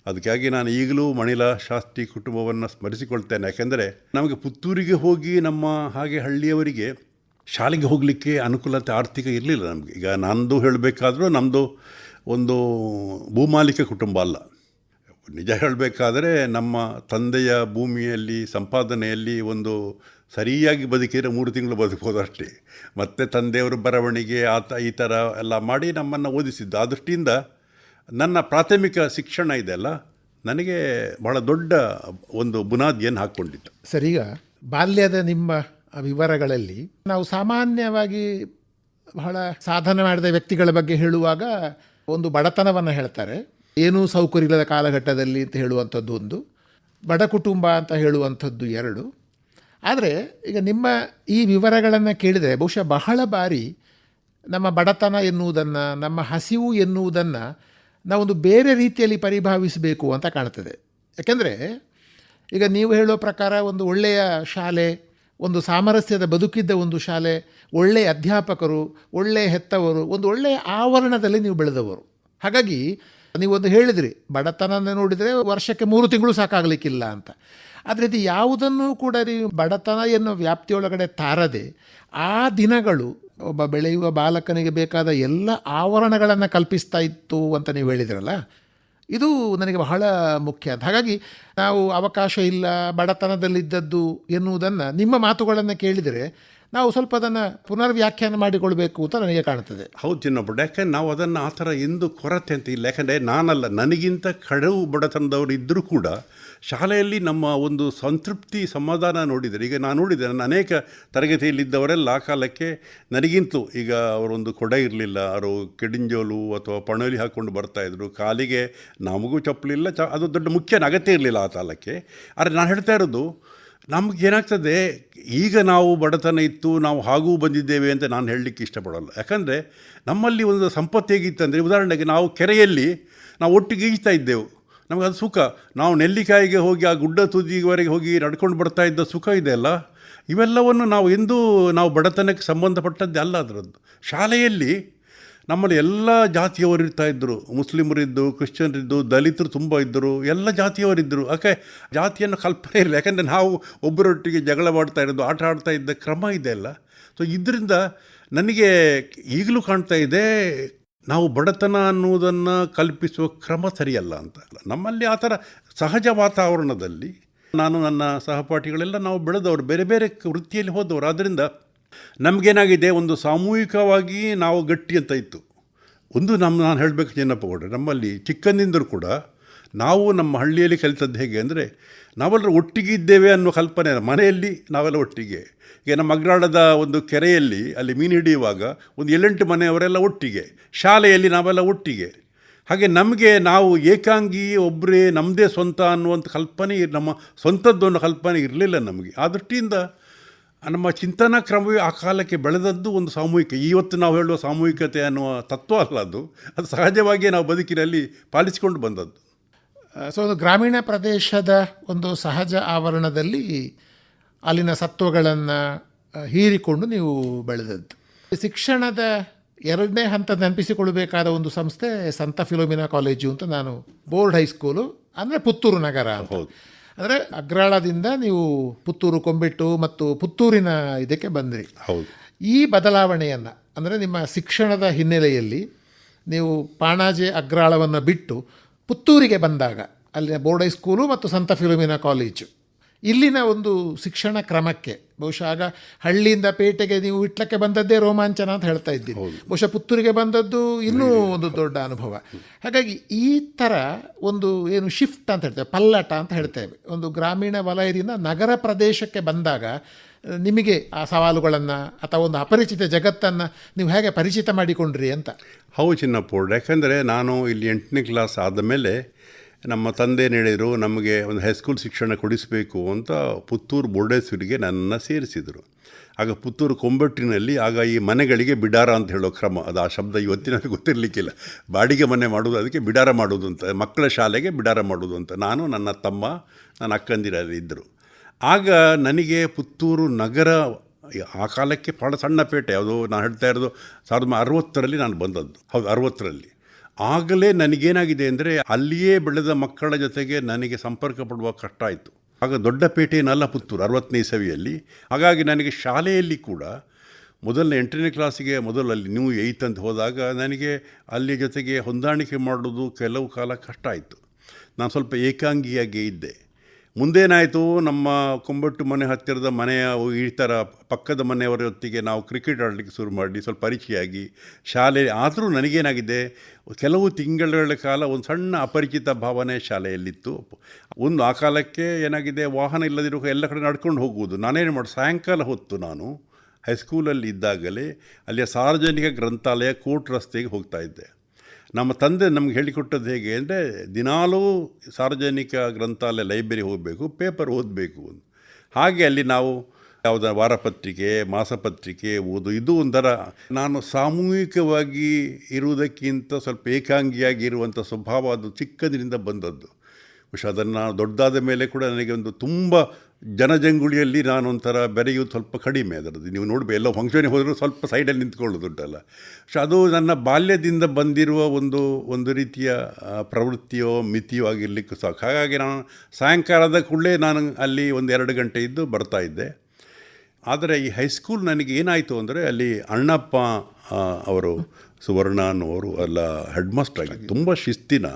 ಅದಕ್ಕಾಗಿ ನಾನು ಈಗಲೂ ಮಣಿಲ ಶಾಸ್ತ್ರಿ ಕುಟುಂಬವನ್ನು ಸ್ಮರಿಸಿಕೊಳ್ತೇನೆ. ಯಾಕೆಂದರೆ ನಮಗೆ ಪುತ್ತೂರಿಗೆ ಹೋಗಿ ನಮ್ಮ ಹಾಗೆ ಹಳ್ಳಿಯವರಿಗೆ ಶಾಲೆಗೆ ಹೋಗಲಿಕ್ಕೆ ಅನುಕೂಲತೆ ಆರ್ಥಿಕ ಇರಲಿಲ್ಲ ನಮಗೆ. ಈಗ ನಂದು ಹೇಳಬೇಕಾದ್ರೂ ನಮ್ಮದು ಒಂದು ಭೂಮಾಲಿಕ ಕುಟುಂಬ ಅಲ್ಲ. ನಿಜ ಹೇಳಬೇಕಾದ್ರೆ ನಮ್ಮ ತಂದೆಯ ಭೂಮಿಯಲ್ಲಿ, ಸಂಪಾದನೆಯಲ್ಲಿ ಒಂದು ಸರಿಯಾಗಿ ಬದುಕಿದರೆ ಮೂರು ತಿಂಗಳು ಬದುಕ್ಬೋದು ಅಷ್ಟೇ. ಮತ್ತು ತಂದೆಯವರು ಬರವಣಿಗೆ, ಆತ ಈ ಥರ ಎಲ್ಲ ಮಾಡಿ ನಮ್ಮನ್ನು ಓದಿಸಿದ್ದು. ಆ ದೃಷ್ಟಿಯಿಂದ ನನ್ನ ಪ್ರಾಥಮಿಕ ಶಿಕ್ಷಣ ಇದೆಯಲ್ಲ ನನಗೆ ಬಹಳ ದೊಡ್ಡ ಒಂದು ಬುನಾದಿಯನ್ನು ಹಾಕ್ಕೊಂಡಿತ್ತು. ಸರಿಗ ಬಾಲ್ಯದ ನಿಮ್ಮ ವಿವರಗಳಲ್ಲಿ ನಾವು ಸಾಮಾನ್ಯವಾಗಿ ಬಹಳ ಸಾಧನೆ ಮಾಡಿದ ವ್ಯಕ್ತಿಗಳ ಬಗ್ಗೆ ಹೇಳುವಾಗ ಒಂದು ಬಡತನವನ್ನು ಹೇಳ್ತಾರೆ. ಏನೂ ಸೌಕರ್ಯ ಇಲ್ಲದ ಕಾಲಘಟ್ಟದಲ್ಲಿ ಅಂತ ಹೇಳುವಂಥದ್ದು ಒಂದು, ಬಡ ಕುಟುಂಬ ಅಂತ ಹೇಳುವಂಥದ್ದು ಎರಡು. ಆದರೆ ಈಗ ನಿಮ್ಮ ಈ ವಿವರಗಳನ್ನು ಕೇಳಿದರೆ ಬಹುಶಃ ಬಹಳ ಬಾರಿ ನಮ್ಮ ಬಡತನ ಎನ್ನುವುದನ್ನು, ನಮ್ಮ ಹಸಿವು ಎನ್ನುವುದನ್ನು ನಾವೊಂದು ಬೇರೆ ರೀತಿಯಲ್ಲಿ ಪರಿಭಾವಿಸಬೇಕು ಅಂತ ಕಾಣ್ತದೆ. ಯಾಕೆಂದರೆ ಈಗ ನೀವು ಹೇಳೋ ಪ್ರಕಾರ ಒಂದು ಒಳ್ಳೆಯ ಶಾಲೆ, ಒಂದು ಸಾಮರಸ್ಯದ ಬದುಕಿದ್ದ ಒಂದು ಶಾಲೆ ಒಳ್ಳೆಯ ಅಧ್ಯಾಪಕರು ಒಳ್ಳೆಯ ಹೆತ್ತವರು, ಒಂದು ಒಳ್ಳೆಯ ಆವರಣದಲ್ಲಿ ನೀವು ಬೆಳೆದವರು. ಹಾಗಾಗಿ ನೀವೊಂದು ಹೇಳಿದ್ರಿ ಬಡತನ ನೋಡಿದರೆ ವರ್ಷಕ್ಕೆ ಮೂರು ತಿಂಗಳು ಸಾಕಾಗಲಿಕ್ಕಿಲ್ಲ ಅಂತ. ಆದರೆ ಇದು ಯಾವುದನ್ನು ಕೂಡ ನೀವು ಬಡತನ ಎನ್ನುವ ವ್ಯಾಪ್ತಿಯೊಳಗಡೆ ತಾರದೆ ಆ ದಿನಗಳು ಒಬ್ಬ ಬೆಳೆಯುವ ಬಾಲಕನಿಗೆ ಬೇಕಾದ ಎಲ್ಲ ಆವರಣಗಳನ್ನು ಕಲ್ಪಿಸ್ತಾ ಇತ್ತು ಅಂತ ನೀವು ಹೇಳಿದ್ರಲ್ಲ, ಇದು ನನಗೆ ಬಹಳ ಮುಖ್ಯ. ಹಾಗಾಗಿ ನಾವು ಅವಕಾಶ ಇಲ್ಲ, ಬಡತನದಲ್ಲಿದ್ದದ್ದು ಎನ್ನುವುದನ್ನು ನಿಮ್ಮ ಮಾತುಗಳನ್ನು ಕೇಳಿದರೆ ನಾವು ಸ್ವಲ್ಪ ಅದನ್ನು ಪುನರ್ವ್ಯಾಖ್ಯಾನ ಮಾಡಿಕೊಳ್ಬೇಕು ಅಂತ ನನಗೆ ಕಾಣ್ತದೆ. ಹೌದು ಚಿನ್ನಪ್ಪ ಯಾಕೆಂದ್ರೆ ನಾವು ಅದನ್ನು ಆ ಥರ ಎಂದು ಕೊರತೆ ಅಂತ ಇಲ್ಲ. ಯಾಕಂದರೆ ನಾನಲ್ಲ, ನನಗಿಂತ ಕಡವು ಬಡತನದವರು ಇದ್ದರೂ ಕೂಡ ಶಾಲೆಯಲ್ಲಿ ನಮ್ಮ ಒಂದು ಸಂತೃಪ್ತಿ ಸಮಾಧಾನ ನೋಡಿದರೆ ಈಗ ನಾನು ನೋಡಿದೆ ನನ್ನ ಅನೇಕ ತರಗತಿಯಲ್ಲಿದ್ದವರೆಲ್ಲ ಆ ಕಾಲಕ್ಕೆ ನನಗಿಂತಲೂ ಈಗ ಅವರೊಂದು ಕೊಡ ಇರಲಿಲ್ಲ. ಅವರು ಕೆಡಿಂಜೋಲು ಅಥವಾ ಪಣೋಲಿ ಹಾಕ್ಕೊಂಡು ಬರ್ತಾಯಿದ್ರು ಕಾಲಿಗೆ ನಮಗೂ ಚಪ್ಪಲಿಲ್ಲ, ಚ, ಅದು ದೊಡ್ಡ ಮುಖ್ಯ ಅಗತ್ಯ ಇರಲಿಲ್ಲ ಆ ಕಾಲಕ್ಕೆ. ಆದರೆ ನಾನು ಹೇಳ್ತಾ ಇರೋದು ನಮಗೇನಾಗ್ತದೆ ಈಗ ನಾವು ಬಡತನ ಇತ್ತು, ನಾವು ಹಾಗೂ ಬಂದಿದ್ದೇವೆ ಅಂತ ನಾನು ಹೇಳಲಿಕ್ಕೆ ಇಷ್ಟಪಡಲ್ಲ. ಯಾಕಂದರೆ ನಮ್ಮಲ್ಲಿ ಒಂದು ಸಂಪತ್ತು ಹೇಗಿತ್ತಂದರೆ ಉದಾಹರಣೆಗೆ ನಾವು ಕೆರೆಯಲ್ಲಿ ನಾವು ಒಟ್ಟಿಗೆ ಈಜ್ತಾ ಇದ್ದೆವು. ನಮಗೆ ಅದು ಸುಖ. ನಾವು ನೆಲ್ಲಿಕಾಯಿಗೆ ಹೋಗಿ, ಆ ಗುಡ್ಡ ತುದಿವರೆಗೆ ಹೋಗಿ ನಡ್ಕೊಂಡು ಬರ್ತಾ ಇದ್ದ ಸುಖ ಇದೆಯಲ್ಲ ಇವೆಲ್ಲವನ್ನು ನಾವು ಎಂದೂ ನಾವು ಬಡತನಕ್ಕೆ ಸಂಬಂಧಪಟ್ಟದ್ದೇ ಅಲ್ಲ ಅದರದ್ದು. ಶಾಲೆಯಲ್ಲಿ ನಮ್ಮಲ್ಲಿ ಎಲ್ಲ ಜಾತಿಯವರು ಇರ್ತಾ ಇದ್ದರು ಮುಸ್ಲಿಮರಿದ್ದು, ಕ್ರಿಶ್ಚಿಯನ್ರಿದ್ದು, ದಲಿತರು ತುಂಬ ಇದ್ದರು. ಎಲ್ಲ ಜಾತಿಯವರಿದ್ದರು. ಯಾಕೆ? ಜಾತಿಯನ್ನು ಕಲ್ಪನೆ ಇರಲಿಲ್ಲ ಯಾಕಂದರೆ ನಾವು ಒಬ್ಬರೊಟ್ಟಿಗೆ ಜಗಳ ಮಾಡ್ತಾ ಇರೋದು, ಆಟ ಆಡ್ತಾ ಇದ್ದ ಕ್ರಮ ಇದೆ ಅಲ್ಲ? ಸೊ ಇದರಿಂದ ನನಗೆ ಈಗಲೂ ಕಾಣ್ತಾ ಇದೆ ನಾವು ಬಡತನ ಅನ್ನುವುದನ್ನು ಕಲ್ಪಿಸುವ ಕ್ರಮ ಸರಿಯಲ್ಲ ಅಂತ. ನಮ್ಮಲ್ಲಿ ಆ ಥರ ಸಹಜ ವಾತಾವರಣದಲ್ಲಿ ನಾನು ನನ್ನ ಸಹಪಾಠಿಗಳೆಲ್ಲ ನಾವು ಬೆಳೆದವರು, ಬೇರೆ ಬೇರೆ ವೃತ್ತಿಯಲ್ಲಿ ಹೋದವರು. ಆದ್ದರಿಂದ ನಮಗೇನಾಗಿದೆ, ಒಂದು ಸಾಮೂಹಿಕವಾಗಿ ನಾವು ಗಟ್ಟಿ ಅಂತ ಇತ್ತು. ಒಂದು ನಮ್ಮ ನಾನು ಹೇಳಬೇಕು ಏನಪ್ಪ ಗೌಡ್ರೆ, ನಮ್ಮಲ್ಲಿ ಚಿಕ್ಕಂದಿಂದರೂ ಕೂಡ ನಾವು ನಮ್ಮ ಹಳ್ಳಿಯಲ್ಲಿ ಕಲಿತದ್ದು ಹೇಗೆ ಅಂದರೆ ನಾವೆಲ್ಲರೂ ಒಟ್ಟಿಗೆ ಇದ್ದೇವೆ ಅನ್ನೋ ಕಲ್ಪನೆ ಮನೆಯಲ್ಲಿ ನಾವೆಲ್ಲ ಒಟ್ಟಿಗೆ. ಈಗ ನಮ್ಮ ಅಗ್ರಾಳದ ಒಂದು ಕೆರೆಯಲ್ಲಿ ಅಲ್ಲಿ ಮೀನು ಹಿಡಿಯುವಾಗ ಒಂದು ಏಳೆಂಟು ಮನೆಯವರೆಲ್ಲ ಒಟ್ಟಿಗೆ, ಶಾಲೆಯಲ್ಲಿ ನಾವೆಲ್ಲ ಒಟ್ಟಿಗೆ. ಹಾಗೆ ನಮಗೆ ನಾವು ಏಕಾಂಗಿ ಒಬ್ಬರೇ ನಮ್ಮದೇ ಸ್ವಂತ ಅನ್ನುವಂಥ ಕಲ್ಪನೆ ನಮ್ಮ ಸ್ವಂತದ್ದು ಅನ್ನೋ ಕಲ್ಪನೆ ಇರಲಿಲ್ಲ ನಮಗೆ. ಆ ದೃಷ್ಟಿಯಿಂದ ನಮ್ಮ ಚಿಂತನಾ ಕ್ರಮವೇ ಆ ಕಾಲಕ್ಕೆ ಬೆಳೆದದ್ದು ಒಂದು ಸಾಮೂಹಿಕ ಇವತ್ತು ನಾವು ಹೇಳುವ ಸಾಮೂಹಿಕತೆ ಅನ್ನುವ ತತ್ವ ಅಲ್ಲ ಅದು. ಅದು ಸಹಜವಾಗಿಯೇ ನಾವು ಬದುಕಿನಲ್ಲಿ ಪಾಲಿಸಿಕೊಂಡು ಬಂದದ್ದು. ಸೊ ಒಂದು ಗ್ರಾಮೀಣ ಪ್ರದೇಶದ ಒಂದು ಸಹಜ ಆವರಣದಲ್ಲಿ ಅಲ್ಲಿನ ಸತ್ವಗಳನ್ನು ಹೀರಿಕೊಂಡು ನೀವು ಬೆಳೆದದ್ದು. ಶಿಕ್ಷಣದ ಎರಡನೇ ಹಂತ ನೆನಪಿಸಿಕೊಳ್ಳಬೇಕಾದ ಒಂದು ಸಂಸ್ಥೆ ಸಂತ ಫಿಲೋಮಿನಾ ಕಾಲೇಜು ಅಂತ ನಾನು ಬೋರ್ಡ್ ಹೈಸ್ಕೂಲು ಅಂದರೆ ಪುತ್ತೂರು ನಗರ ಹೌದು. ಅಂದರೆ ಅಗ್ರಾಳದಿಂದ ನೀವು ಪುತ್ತೂರು ಕೊಂಬಿಟ್ಟು ಮತ್ತು ಪುತ್ತೂರಿನ ಇದಕ್ಕೆ ಬಂದ್ರಿ. ಹೌದು. ಈ ಬದಲಾವಣೆಯನ್ನು ಅಂದರೆ ನಿಮ್ಮ ಶಿಕ್ಷಣದ ಹಿನ್ನೆಲೆಯಲ್ಲಿ ನೀವು ಪಾಣಾಜೆ ಅಗ್ರಾಳವನ್ನು ಬಿಟ್ಟು ಪುತ್ತೂರಿಗೆ ಬಂದಾಗ ಅಲ್ಲಿನ ಬೋರ್ಡ್ ಹೈಸ್ಕೂಲು ಮತ್ತು ಸಂತ ಫಿಲೋಮಿನಾ ಕಾಲೇಜು. ಇಲ್ಲಿನ ಒಂದು ಶಿಕ್ಷಣ ಕ್ರಮಕ್ಕೆ ಬಹುಶಃ ಆಗ ಹಳ್ಳಿಯಿಂದ ಪೇಟೆಗೆ ನೀವು ಇಟ್ಲಕ್ಕೆ ಬಂದದ್ದೇ ರೋಮಾಂಚನ ಅಂತ ಹೇಳ್ತಾ ಇದ್ದೀನಿ ಬಹುಶಃ ಪುತ್ತೂರಿಗೆ ಬಂದದ್ದು ಇನ್ನೂ ಒಂದು ದೊಡ್ಡ ಅನುಭವ. ಹಾಗಾಗಿ ಈ ಥರ ಒಂದು ಏನು ಶಿಫ್ಟ್ ಅಂತ ಹೇಳ್ತೇವೆ ಪಲ್ಲಟ ಅಂತ ಹೇಳ್ತೇವೆ. ಒಂದು ಗ್ರಾಮೀಣ ವಲಯದಿಂದ ನಗರ ಪ್ರದೇಶಕ್ಕೆ ಬಂದಾಗ ನಿಮಗೆ ಆ ಸವಾಲುಗಳನ್ನು ಅಥವಾ ಒಂದು ಅಪರಿಚಿತ ಜಗತ್ತನ್ನು ನೀವು ಹೇಗೆ ಪರಿಚಿತ ಮಾಡಿಕೊಂಡ್ರಿ ಅಂತ? ಹೌದು ಚಿನ್ನಪ್ಪೋಡ್ ಯಾಕಂದರೆ ನಾನು ಇಲ್ಲಿ ಎಂಟನೇ ಕ್ಲಾಸ್ ಆದಮೇಲೆ ನಮ್ಮ ತಂದೆ ಹೇಳಿದರು ನಮಗೆ ಒಂದು ಹೈಸ್ಕೂಲ್ ಶಿಕ್ಷಣ ಕೊಡಿಸಬೇಕು ಅಂತ ಪುತ್ತೂರು ಬೋರ್ಡೇಶ್ವರಿಗೆ ನನ್ನನ್ನು ಸೇರಿಸಿದರು. ಆಗ ಪುತ್ತೂರು ಕೊಂಬಟ್ಟಿನಲ್ಲಿ ಆಗ ಈ ಮನೆಗಳಿಗೆ ಬಿಡಾರ ಅಂತ ಹೇಳೋ ಕ್ರಮ. ಅದು ಆ ಶಬ್ದ ಇವತ್ತಿನ ಗೊತ್ತಿರಲಿಕ್ಕಿಲ್ಲ. ಬಾಡಿಗೆ ಮನೆ ಮಾಡೋದು ಅದಕ್ಕೆ ಬಿಡಾರ ಮಾಡೋದು ಅಂತ. ಮಕ್ಕಳ ಶಾಲೆಗೆ ಬಿಡಾರ ಮಾಡೋದು ಅಂತ. ನಾನು ನನ್ನ ತಮ್ಮ, ನನ್ನ ಅಕ್ಕಂದಿರ ಇದ್ದರು. ಆಗ ನನಗೆ ಪುತ್ತೂರು ನಗರ, ಆ ಕಾಲಕ್ಕೆ ಭಾಳ ಸಣ್ಣ ಪೇಟೆ. ಅದು ನಾನು ಹೇಳ್ತಾ ಇರೋದು ಸಾವಿರದ ಅರವತ್ತರಲ್ಲಿ ನಾನು ಬಂದದ್ದು. ಹೌದು, ಅರವತ್ತರಲ್ಲಿ. ಆಗಲೇ ನನಗೇನಾಗಿದೆ ಅಂದರೆ ಅಲ್ಲಿಯೇ ಬೆಳೆದ ಮಕ್ಕಳ ಜೊತೆಗೆ ನನಗೆ ಸಂಪರ್ಕ ಪಡುವ ಕಷ್ಟ ಆಯಿತು. ಆಗ ದೊಡ್ಡ ನಲ್ಲ ಪುತ್ತೂರು ಅರವತ್ತನೇ ಸವಿಯಲ್ಲಿ. ಹಾಗಾಗಿ ನನಗೆ ಶಾಲೆಯಲ್ಲಿ ಕೂಡ ಮೊದಲನೇ ಎಂಟನೇ ಕ್ಲಾಸಿಗೆ ಮೊದಲು ಅಲ್ಲಿ ನ್ಯೂ ಏಯ್ತ್ ಅಂತ ಹೋದಾಗ ನನಗೆ ಅಲ್ಲಿ ಜೊತೆಗೆ ಹೊಂದಾಣಿಕೆ ಮಾಡೋದು ಕೆಲವು ಕಾಲ ಕಷ್ಟ ಆಯಿತು. ನಾನು ಸ್ವಲ್ಪ ಏಕಾಂಗಿಯಾಗಿ ಇದ್ದೆ. ಮುಂದೇನಾಯಿತು? ನಮ್ಮ ಕುಂಬಟ್ಟು ಮನೆ ಹತ್ತಿರದ ಮನೆಯ ಈ ಥರ ಪಕ್ಕದ ಮನೆಯವರೊತ್ತಿಗೆ ನಾವು ಕ್ರಿಕೆಟ್ ಆಡಲಿಕ್ಕೆ ಶುರು ಮಾಡಿ, ಸ್ವಲ್ಪ ಪರಿಚಯ ಆಗಿ ಶಾಲೆ ಆದರೂ ನನಗೇನಾಗಿದೆ? ಕೆಲವು ತಿಂಗಳುಗಳ ಕಾಲ ಒಂದು ಸಣ್ಣ ಅಪರಿಚಿತ ಭಾವನೆ ಶಾಲೆಯಲ್ಲಿತ್ತು. ಒಂದು ಆ ಕಾಲಕ್ಕೆ ಏನಾಗಿದೆ? ವಾಹನ ಇಲ್ಲದಿರೋ ಎಲ್ಲ ಕಡೆ ನಡ್ಕೊಂಡು ಹೋಗುವುದು. ನಾನೇನು ಮಾಡಿ ಸಾಯಂಕಾಲ ಹೊತ್ತು ನಾನು ಹೈಸ್ಕೂಲಲ್ಲಿ ಇದ್ದಾಗಲೇ ಅಲ್ಲಿಯ ಸಾರ್ವಜನಿಕ ಗ್ರಂಥಾಲಯ ಕೋರ್ಟ್ ರಸ್ತೆಗೆ ಹೋಗ್ತಾ ಇದ್ದೆ. ನಮ್ಮ ತಂದೆ ನಮ್ಗೆ ಹೇಳಿಕೊಟ್ಟದ್ದು ಹೇಗೆ ಅಂದರೆ, ದಿನಾಲೂ ಸಾರ್ವಜನಿಕ ಗ್ರಂಥಾಲಯ ಲೈಬ್ರರಿ ಹೋಗಬೇಕು, ಪೇಪರ್ ಓದಬೇಕು ಹಾಗೆ ಅಲ್ಲಿ ನಾವು ಯಾವುದ ವಾರಪತ್ರಿಕೆ, ಮಾಸಪತ್ರಿಕೆ ಓದು, ಇದು ಒಂಥರ ನಾನು ಸಾಮೂಹಿಕವಾಗಿ ಇರುವುದಕ್ಕಿಂತ ಸ್ವಲ್ಪ ಏಕಾಂಗಿಯಾಗಿ ಇರುವಂಥ ಸ್ವಭಾವ ಅದು ಚಿಕ್ಕದಿನಿಂದ ಬಂದದ್ದು. ಬಹುಶಃ ಅದನ್ನು ದೊಡ್ಡದಾದ ಮೇಲೆ ಕೂಡ ನನಗೆ ಒಂದು ತುಂಬ ಜನಜಂಗುಳಿಯಲ್ಲಿ ನಾನು ಒಂಥರ ಬೆರೆಯುವುದು ಸ್ವಲ್ಪ ಕಡಿಮೆ ಅದರದ್ದು. ನೀವು ನೋಡಬೇಕು ಎಲ್ಲ ಫಂಕ್ಷನ್ಗೆ ಹೋದರೂ ಸ್ವಲ್ಪ ಸೈಡಲ್ಲಿ ನಿಂತ್ಕೊಳ್ಳೋದುಂಟಲ್ಲ. ಸೊ ಅದು ನನ್ನ ಬಾಲ್ಯದಿಂದ ಬಂದಿರುವ ಒಂದು ಒಂದು ರೀತಿಯ ಪ್ರವೃತ್ತಿಯೋ, ಮಿತಿಯೋ ಆಗಿರಲಿಕ್ಕೂ ಸಾಕು ಹಾಗಾಗಿ ನಾನು ಸಾಯಂಕಾಲದ ಕೂಡಲೇ ನಾನು ಅಲ್ಲಿ ಒಂದು ಎರಡು ಗಂಟೆ ಇದ್ದು ಬರ್ತಾ ಇದ್ದೆ. ಆದರೆ ಈ ಹೈಸ್ಕೂಲ್ ನನಗೆ ಏನಾಯಿತು ಅಂದರೆ, ಅಲ್ಲಿ ಅಣ್ಣಪ್ಪ ಅವರು ಸುವರ್ಣ ಅನ್ನೋರು ಅಲ್ಲ ಹೆಡ್ ಮಾಸ್ಟರ್ ಆಗಿ ತುಂಬ ಶಿಸ್ತಿನ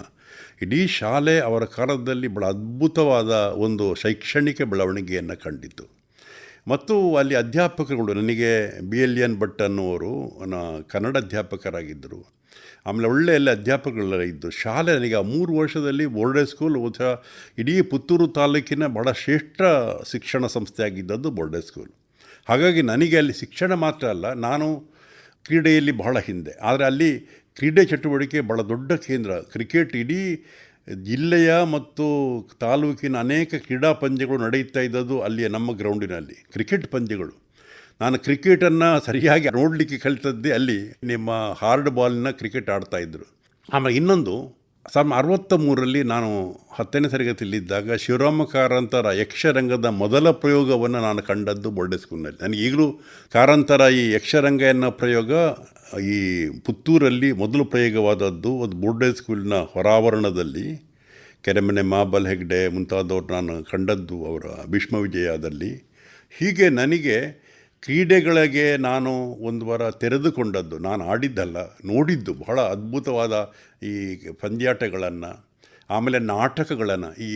ಇಡೀ ಶಾಲೆ ಅವರ ಕಾಲದಲ್ಲಿ ಬಹಳ ಅದ್ಭುತವಾದ ಒಂದು ಶೈಕ್ಷಣಿಕ ಬೆಳವಣಿಗೆಯನ್ನು ಕಂಡಿತು. ಮತ್ತು ಅಲ್ಲಿ ಅಧ್ಯಾಪಕರುಗಳು, ನನಗೆ ಬಿ ಎಲ್ ಎನ್ ಭಟ್ ಅನ್ನುವರು ಕನ್ನಡ ಅಧ್ಯಾಪಕರಾಗಿದ್ದರು. ಆಮೇಲೆ ಒಳ್ಳೆಯ ಎಲ್ಲ ಅಧ್ಯಾಪಕಗಳೆಲ್ಲ ಇದ್ದು ಶಾಲೆ ನನಗೆ ಆ ಮೂರು ವರ್ಷದಲ್ಲಿ ಬೋರ್ಡೆ ಸ್ಕೂಲ್ ಅಥವಾ ಇಡೀ ಪುತ್ತೂರು ತಾಲೂಕಿನ ಬಹಳ ಶ್ರೇಷ್ಠ ಶಿಕ್ಷಣ ಸಂಸ್ಥೆ ಆಗಿದ್ದದ್ದು ಬೋರ್ಡೆ ಸ್ಕೂಲ್. ಹಾಗಾಗಿ ನನಗೆ ಅಲ್ಲಿ ಶಿಕ್ಷಣ ಮಾತ್ರ ಅಲ್ಲ, ನಾನು ಕ್ರೀಡೆಯಲ್ಲಿ ಬಹಳ ಹಿಂದೆ. ಆದರೆ ಅಲ್ಲಿ ಕ್ರೀಡೆ ಚಟುವಟಿಕೆ ಬಹಳ ದೊಡ್ಡ ಕೇಂದ್ರ. ಕ್ರಿಕೆಟ್ ಇಡೀ ಜಿಲ್ಲೆಯ ಮತ್ತು ತಾಲೂಕಿನ ಅನೇಕ ಕ್ರೀಡಾ ಪಂದ್ಯಗಳು ನಡೆಯುತ್ತಾ ಇದ್ದದ್ದು ಅಲ್ಲಿಯ ನಮ್ಮ ಗ್ರೌಂಡಿನಲ್ಲಿ. ಕ್ರಿಕೆಟ್ ಪಂದ್ಯಗಳು. ನಾನು ಕ್ರಿಕೆಟನ್ನು ಸರಿಯಾಗಿ ನೋಡಲಿಕ್ಕೆ ಕಲಿತದ್ದೇ ಅಲ್ಲಿ ನಿಮ್ಮ ಹಾರ್ಡ್ ಬಾಲ್ನ ಕ್ರಿಕೆಟ್ ಆಡ್ತಾಯಿದ್ರು ಆಮೇಲೆ ಇನ್ನೊಂದು ಸಾವಿರದ ಅರವತ್ತ ಮೂರರಲ್ಲಿ ನಾನು ಹತ್ತನೇ ತರಗತಿಯಲ್ಲಿದ್ದಾಗ ಶಿವರಾಮ ಕಾರಂತರ ಯಕ್ಷರಂಗದ ಮೊದಲ ಪ್ರಯೋಗವನ್ನು ನಾನು ಕಂಡದ್ದು ಬೋರ್ಡೆ ಸ್ಕೂಲ್ನಲ್ಲಿ ನನಗೆ ಈಗಲೂ ಕಾರಂತರ ಈ ಯಕ್ಷರಂಗ ಎನ್ನೋ ಪ್ರಯೋಗ ಈ ಪುತ್ತೂರಲ್ಲಿ ಮೊದಲು ಪ್ರಯೋಗವಾದದ್ದು ಒಂದು ಬೋರ್ಡೆ ಸ್ಕೂಲಿನ ಹೊರಾವರಣದಲ್ಲಿ, ಕೆರೆಮನೆ ಮಾಬಲ್ ಹೆಗ್ಡೆ ಮುಂತಾದವ್ರು ನಾನು ಕಂಡದ್ದು ಅವರ ಭೀಷ್ಮ ವಿಜಯದಲ್ಲಿ ಹೀಗೆ ನನಗೆ ಕ್ರೀಡೆಗಳಿಗೆ ನಾನು ಒಂದು ವಾರ ತೆರೆದುಕೊಂಡದ್ದು, ನಾನು ಆಡಿದ್ದಲ್ಲ, ನೋಡಿದ್ದು, ಬಹಳ ಅದ್ಭುತವಾದ ಈ ಪಂದ್ಯಾಟಗಳನ್ನು, ಆಮೇಲೆ ನಾಟಕಗಳನ್ನು, ಈ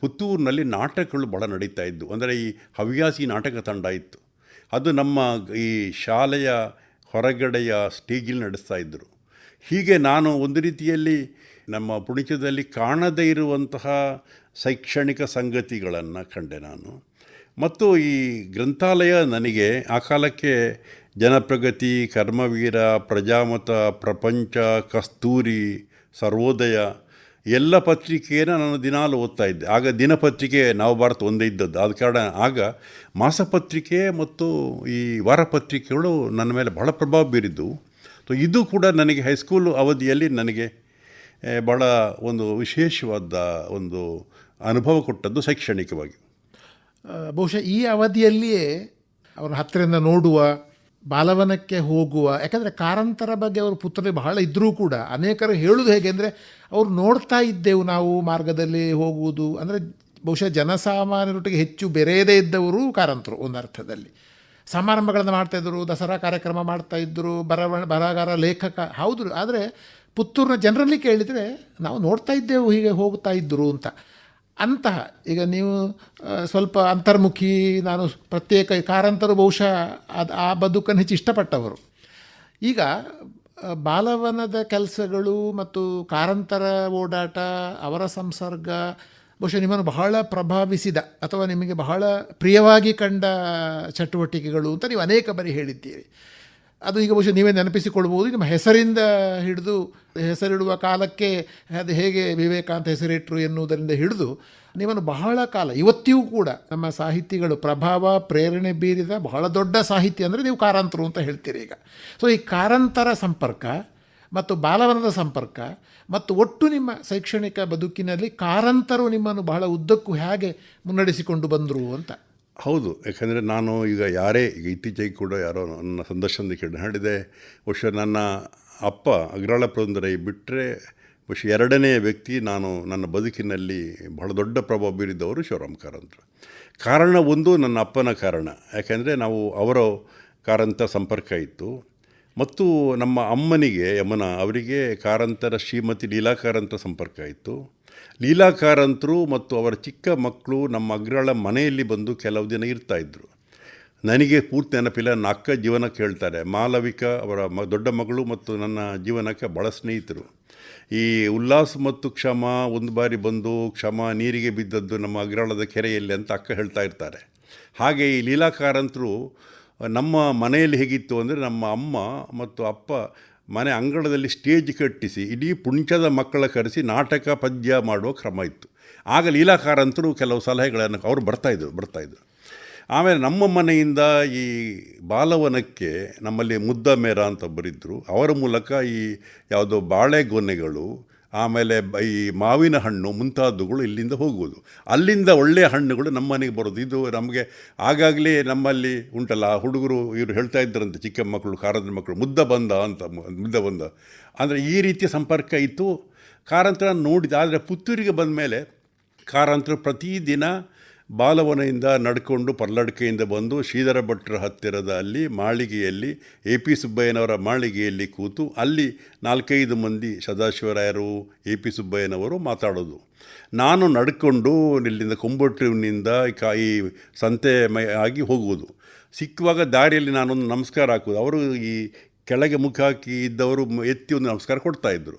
ಪುತ್ತೂರಿನಲ್ಲಿ ನಾಟಕಗಳು ಬಹಳ ನಡೀತಾ ಇದ್ದು, ಅಂದರೆ ಈ ಹವ್ಯಾಸಿ ನಾಟಕ ತಂಡ ಇತ್ತು. ಅದು ನಮ್ಮ ಈ ಶಾಲೆಯ ಹೊರಗಡೆಯ ಸ್ಟೇಜಲ್ಲಿ ನಡೆಸ್ತಾ ಇದ್ದರು ಹೀಗೆ ನಾನು ಒಂದು ರೀತಿಯಲ್ಲಿ ನಮ್ಮ ಪುಣಿತದಲ್ಲಿ ಕಾಣದೇ ಇರುವಂತಹ ಶೈಕ್ಷಣಿಕ ಸಂಗತಿಗಳನ್ನು ಕಂಡೆ ನಾನು. ಮತ್ತು ಈ ಗ್ರಂಥಾಲಯ ನನಗೆ ಆ ಕಾಲಕ್ಕೆ ಜನಪ್ರಗತಿ, ಕರ್ಮವೀರ, ಪ್ರಜಾಮತ, ಪ್ರಪಂಚ, ಕಸ್ತೂರಿ, ಸರ್ವೋದಯ ಎಲ್ಲ ಪತ್ರಿಕೆಯನ್ನು ನಾನು ದಿನಾಲು ಓದ್ತಾ ಇದ್ದೆ. ಆಗ ದಿನಪತ್ರಿಕೆ ನವಭಾರತ ಒಂದೇ ಇದ್ದದ್ದು. ಆದ ಕಾರಣ ಆಗ ಮಾಸಪತ್ರಿಕೆ ಮತ್ತು ಈ ವಾರಪತ್ರಿಕೆಗಳು ನನ್ನ ಮೇಲೆ ಬಹಳ ಪ್ರಭಾವ ಬೀರಿದ್ದು. ಸೊ ಇದು ಕೂಡ ನನಗೆ ಹೈಸ್ಕೂಲ್ ಅವಧಿಯಲ್ಲಿ ನನಗೆ ಭಾಳ ಒಂದು ವಿಶೇಷವಾದ ಒಂದು ಅನುಭವ ಕೊಟ್ಟದ್ದು ಶೈಕ್ಷಣಿಕವಾಗಿ. ಬಹುಶಃ ಈ ಅವಧಿಯಲ್ಲಿಯೇ ಅವರ ಹತ್ತಿರದಿಂದ ನೋಡುವ, ಬಾಲವನಕ್ಕೆ ಹೋಗುವ, ಯಾಕಂದರೆ ಕಾರಂತರ ಬಗ್ಗೆ ಅವರು ಪುತ್ರರಿಗೆ ಬಹಳ ಇದ್ದರೂ ಕೂಡ ಅನೇಕರು ಹೇಳೋದು ಹೇಗೆ ಅಂದರೆ, ಅವರು ನೋಡ್ತಾ ಇದ್ದೆವು ನಾವು ಮಾರ್ಗದಲ್ಲಿ ಹೋಗುವುದು. ಅಂದರೆ ಬಹುಶಃ ಜನಸಾಮಾನ್ಯರೊಟ್ಟಿಗೆ ಹೆಚ್ಚು ಬೆರೆಯದೇ ಇದ್ದವರು ಕಾರಂತರು ಒಂದು ಅರ್ಥದಲ್ಲಿ. ಸಮಾರಂಭಗಳನ್ನು ಮಾಡ್ತಾಯಿದ್ರು ದಸರಾ ಕಾರ್ಯಕ್ರಮ ಮಾಡ್ತಾಯಿದ್ರು ಬರವ, ಬರಹಗಾರ, ಲೇಖಕ, ಹೌದು. ಆದರೆ ಪುತ್ತೂರಿನ ಜನರಲ್ಲಿ ಕೇಳಿದರೆ ನಾವು ನೋಡ್ತಾ ಇದ್ದೆವು ಹೀಗೆ ಹೋಗ್ತಾ ಇದ್ದರು ಅಂತ. ಅಂತಹ, ಈಗ ನೀವು ಸ್ವಲ್ಪ ಅಂತರ್ಮುಖಿ, ನಾನು ಪ್ರತ್ಯೇಕ ಕಾರಂತರು ಬಹುಶಃ ಅದು, ಆ ಬದುಕನ್ನು ಹೆಚ್ಚು ಇಷ್ಟಪಟ್ಟವರು. ಈಗ ಬಾಲವನದ ಕೆಲಸಗಳು ಮತ್ತು ಕಾರಂತರ ಓಡಾಟ, ಅವರ ಸಂಸರ್ಗ, ಬಹುಶಃ ನಿಮ್ಮನ್ನು ಬಹಳ ಪ್ರಭಾವಿಸಿದ ಅಥವಾ ನಿಮಗೆ ಬಹಳ ಪ್ರಿಯವಾಗಿ ಕಂಡ ಚಟುವಟಿಕೆಗಳು ಅಂತ ನೀವು ಅನೇಕ ಬಾರಿ ಹೇಳಿದ್ದೀರಿ. ಅದು ಈಗ ಬಹುಶಃ ನೀವೇ ನೆನಪಿಸಿಕೊಳ್ಬೋದು ನಿಮ್ಮ ಹೆಸರಿಂದ ಹಿಡಿದು ಹೆಸರಿಡುವ ಕಾಲಕ್ಕೆ ಅದು ಹೇಗೆ ವಿವೇಕಾಂತ ಹೆಸರಿಟ್ಟರು ಎನ್ನುವುದರಿಂದ ಹಿಡಿದು ನಿಮ್ಮನ್ನು ಬಹಳ ಕಾಲ, ಇವತ್ತಿಗೂ ಕೂಡ ನಮ್ಮ ಸಾಹಿತಿಗಳು ಪ್ರಭಾವ, ಪ್ರೇರಣೆ ಬೀರಿದ ಬಹಳ ದೊಡ್ಡ ಸಾಹಿತ್ಯ ಅಂದರೆ ನೀವು ಕಾರಂತರು ಅಂತ ಹೇಳ್ತೀರಿ ಈಗ. ಸೊ ಈ ಕಾರಂತರ ಸಂಪರ್ಕ ಮತ್ತು ಬಾಲವನದ ಸಂಪರ್ಕ ಮತ್ತು ಒಟ್ಟು ನಿಮ್ಮ ಶೈಕ್ಷಣಿಕ ಬದುಕಿನಲ್ಲಿ ಕಾರಂತರು ನಿಮ್ಮನ್ನು ಬಹಳ ಉದ್ದಕ್ಕೂ ಹೇಗೆ ಮುನ್ನಡೆಸಿಕೊಂಡು ಬಂದರು ಅಂತ. ಹೌದು, ಯಾಕಂದರೆ ನಾನು ಈಗ ಯಾರೇ, ಈಗ ಇತ್ತೀಚೆಗೆ ಕೂಡ ಯಾರೋ ನನ್ನ ಸಂದರ್ಶನದ ಕೇಳಿ ಹಾಡಿದೆ ಬಹುಶಃ ನನ್ನ ಅಪ್ಪ ಅಗ್ರಾಳ ಪುರಂದರೈ ಬಿಟ್ಟರೆ ಬಹುಶಃ ಎರಡನೇ ವ್ಯಕ್ತಿ ನಾನು ನನ್ನ ಬದುಕಿನಲ್ಲಿ ಬಹಳ ದೊಡ್ಡ ಪ್ರಭಾವ ಬೀರಿದ್ದವರು ಶಿವರಾಮ್ ಕಾರಂತರು. ಕಾರಣ ಒಂದು, ನನ್ನ ಅಪ್ಪನ ಕಾರಣ. ಯಾಕೆಂದರೆ ನಾವು ಅವರ ಕಾರಂತ ಸಂಪರ್ಕ ಇತ್ತು. ಮತ್ತು ನಮ್ಮ ಅಮ್ಮನಿಗೆ, ಯಮನ, ಅವರಿಗೆ ಕಾರಂತರ ಶ್ರೀಮತಿ ಲೀಲಾ ಕಾರಂತ ಸಂಪರ್ಕ ಇತ್ತು. ಲೀಲಾ ಕಾರಂತರು ಮತ್ತು ಅವರ ಚಿಕ್ಕ ಮಕ್ಕಳು ನಮ್ಮ ಅಗ್ರಳ ಮನೆಯಲ್ಲಿ ಬಂದು ಕೆಲವು ದಿನ ಇರ್ತಾಯಿದ್ರು ನನಗೆ ಪೂರ್ತಿ ನೆನಪಿಲ್ಲ ನನ್ನ ಅಕ್ಕ ಜೀವನಕ್ಕೆ ಹೇಳ್ತಾರೆ ಮಾಲವಿಕಾ ಅವರ ಮ, ದೊಡ್ಡ ಮಗಳು ಮತ್ತು ನನ್ನ ಜೀವನಕ್ಕೆ ಭಾಳ ಸ್ನೇಹಿತರು. ಈ ಉಲ್ಲಾಸ್ ಮತ್ತು ಕ್ಷಮ ಒಂದು ಬಾರಿ ಬಂದು, ಕ್ಷಮ ನೀರಿಗೆ ಬಿದ್ದದ್ದು ನಮ್ಮ ಅಗ್ರಾಳದ ಕೆರೆಯಲ್ಲಿ ಅಂತ ಅಕ್ಕ ಹೇಳ್ತಾ ಇರ್ತಾರೆ. ಹಾಗೆ ಈ ಲೀಲಾಕಾರಂತರು ನಮ್ಮ ಮನೆಯಲ್ಲಿ ಹೇಗಿತ್ತು ಅಂದರೆ ನಮ್ಮ ಅಮ್ಮ ಮತ್ತು ಅಪ್ಪ ಮನೆ ಅಂಗಳದಲ್ಲಿ ಸ್ಟೇಜ್ ಕಟ್ಟಿಸಿ, ಇಡೀ ಪುಂಚದ ಮಕ್ಕಳ ಕರೆಸಿ ನಾಟಕ, ಪದ್ಯ ಮಾಡುವ ಕ್ರಮ ಇತ್ತು. ಆಗ ಲೀಲಾಕಾರಂತರು ಕೆಲವು ಸಲಹೆಗಳನ್ನು ಅವರು ಬರ್ತಾಯಿದ್ರು ಬರ್ತಾಯಿದ್ರು ಆಮೇಲೆ ನಮ್ಮ ಮನೆಯಿಂದ ಈ ಬಾಲವನಕ್ಕೆ ನಮ್ಮಲ್ಲಿ ಮುದ್ದ ಮೇರ ಅಂತ ಒಬ್ಬರಿದ್ದರು ಅವರ ಮೂಲಕ ಈ ಯಾವುದೋ ಬಾಳೆಗೊನೆಗಳು ಆಮೇಲೆ ಈ ಮಾವಿನ ಹಣ್ಣು ಮುಂತಾದವುಗಳು ಇಲ್ಲಿಂದ ಹೋಗುವುದು. ಅಲ್ಲಿಂದ ಒಳ್ಳೆಯ ಹಣ್ಣುಗಳು ನಮ್ಮ ಮನೆಗೆ ಬರೋದು ಇದು ನಮಗೆ ಆಗಾಗಲೇ ನಮ್ಮಲ್ಲಿ ಉಂಟಲ್ಲ, ಹುಡುಗರು ಇವರು ಹೇಳ್ತಾ ಇದ್ದರಂತೆ ಚಿಕ್ಕ ಮಕ್ಕಳು ಕಾರದ ಮಕ್ಕಳು, ಮುದ್ದ ಬಂದ ಅಂತ ಮುದ್ದ ಬಂದ. ಅಂದರೆ ಈ ರೀತಿಯ ಸಂಪರ್ಕ ಇತ್ತು. ಕಾರಂತರ ನೋಡಿದ, ಆದರೆ ಪುತ್ತೂರಿಗೆ ಬಂದ ಮೇಲೆ ಕಾರಂತರ ಪ್ರತಿದಿನ ಬಾಲವನೆಯಿಂದ ನಡ್ಕೊಂಡು ಪರ್ಲಡ್ಕೆಯಿಂದ ಬಂದು ಶ್ರೀಧರ ಭಟ್ರ ಹತ್ತಿರದ ಅಲ್ಲಿ ಮಾಳಿಗೆಯಲ್ಲಿ ಎ ಪಿ ಸುಬ್ಬಯ್ಯನವರ ಮಾಳಿಗೆಯಲ್ಲಿ ಕೂತು ಅಲ್ಲಿ ನಾಲ್ಕೈದು ಮಂದಿ ಸದಾಶಿವರಾಯರು, ಎ ಪಿ ಸುಬ್ಬಯ್ಯನವರು ಮಾತಾಡೋದು. ನಾನು ನಡ್ಕೊಂಡು ಇಲ್ಲಿಂದ ಕುಂಬಟ್ರಿನಿಂದ ಈ ಸಂತೆ ಮೈ ಆಗಿ ಹೋಗುವುದು. ಸಿಕ್ಕುವಾಗ ದಾರಿಯಲ್ಲಿ ನಾನೊಂದು ನಮಸ್ಕಾರ ಹಾಕುವುದು. ಅವರು ಈ ಕೆಳಗೆ ಮುಖ ಹಾಕಿ ಇದ್ದವರು ಎತ್ತಿ ಒಂದು ನಮಸ್ಕಾರ ಕೊಡ್ತಾಯಿದ್ರು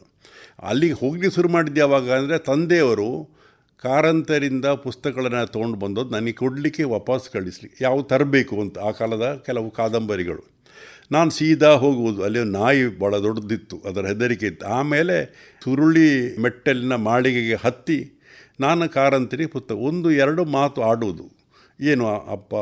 ಅಲ್ಲಿಗೆ ಹೋಗಲಿಕ್ಕೆ ಶುರು ಮಾಡಿದ್ದು ಯಾವಾಗ ಅಂದರೆ ತಂದೆಯವರು ಕಾರಂತರಿಂದ ಪುಸ್ತಕಗಳನ್ನು ತೊಗೊಂಡು ಬಂದದ್ದು ನನಗೆ ಕೊಡಲಿಕ್ಕೆ ವಾಪಸ್ ಕಳಿಸಲಿ. ಯಾವ ತರಬೇಕು ಅಂತ ಆ ಕಾಲದ ಕೆಲವು ಕಾದಂಬರಿಗಳು. ನಾನು ಸೀದಾ ಹೋಗುವುದು, ಅಲ್ಲಿ ನಾಯಿ ಭಾಳ ದೊಡ್ಡದಿತ್ತು, ಅದರ ಹೆದರಿಕೆ ಇತ್ತು. ಆಮೇಲೆ ಸುರುಳಿ ಮೆಟ್ಟಲಿನ ಮಾಳಿಗೆಗೆ ಹತ್ತಿ ನಾನು ಕಾರಂತರಿ ಪುಸ್ತಕ, ಒಂದು ಎರಡು ಮಾತು ಆಡುವುದು. ಏನು ಅಪ್ಪ,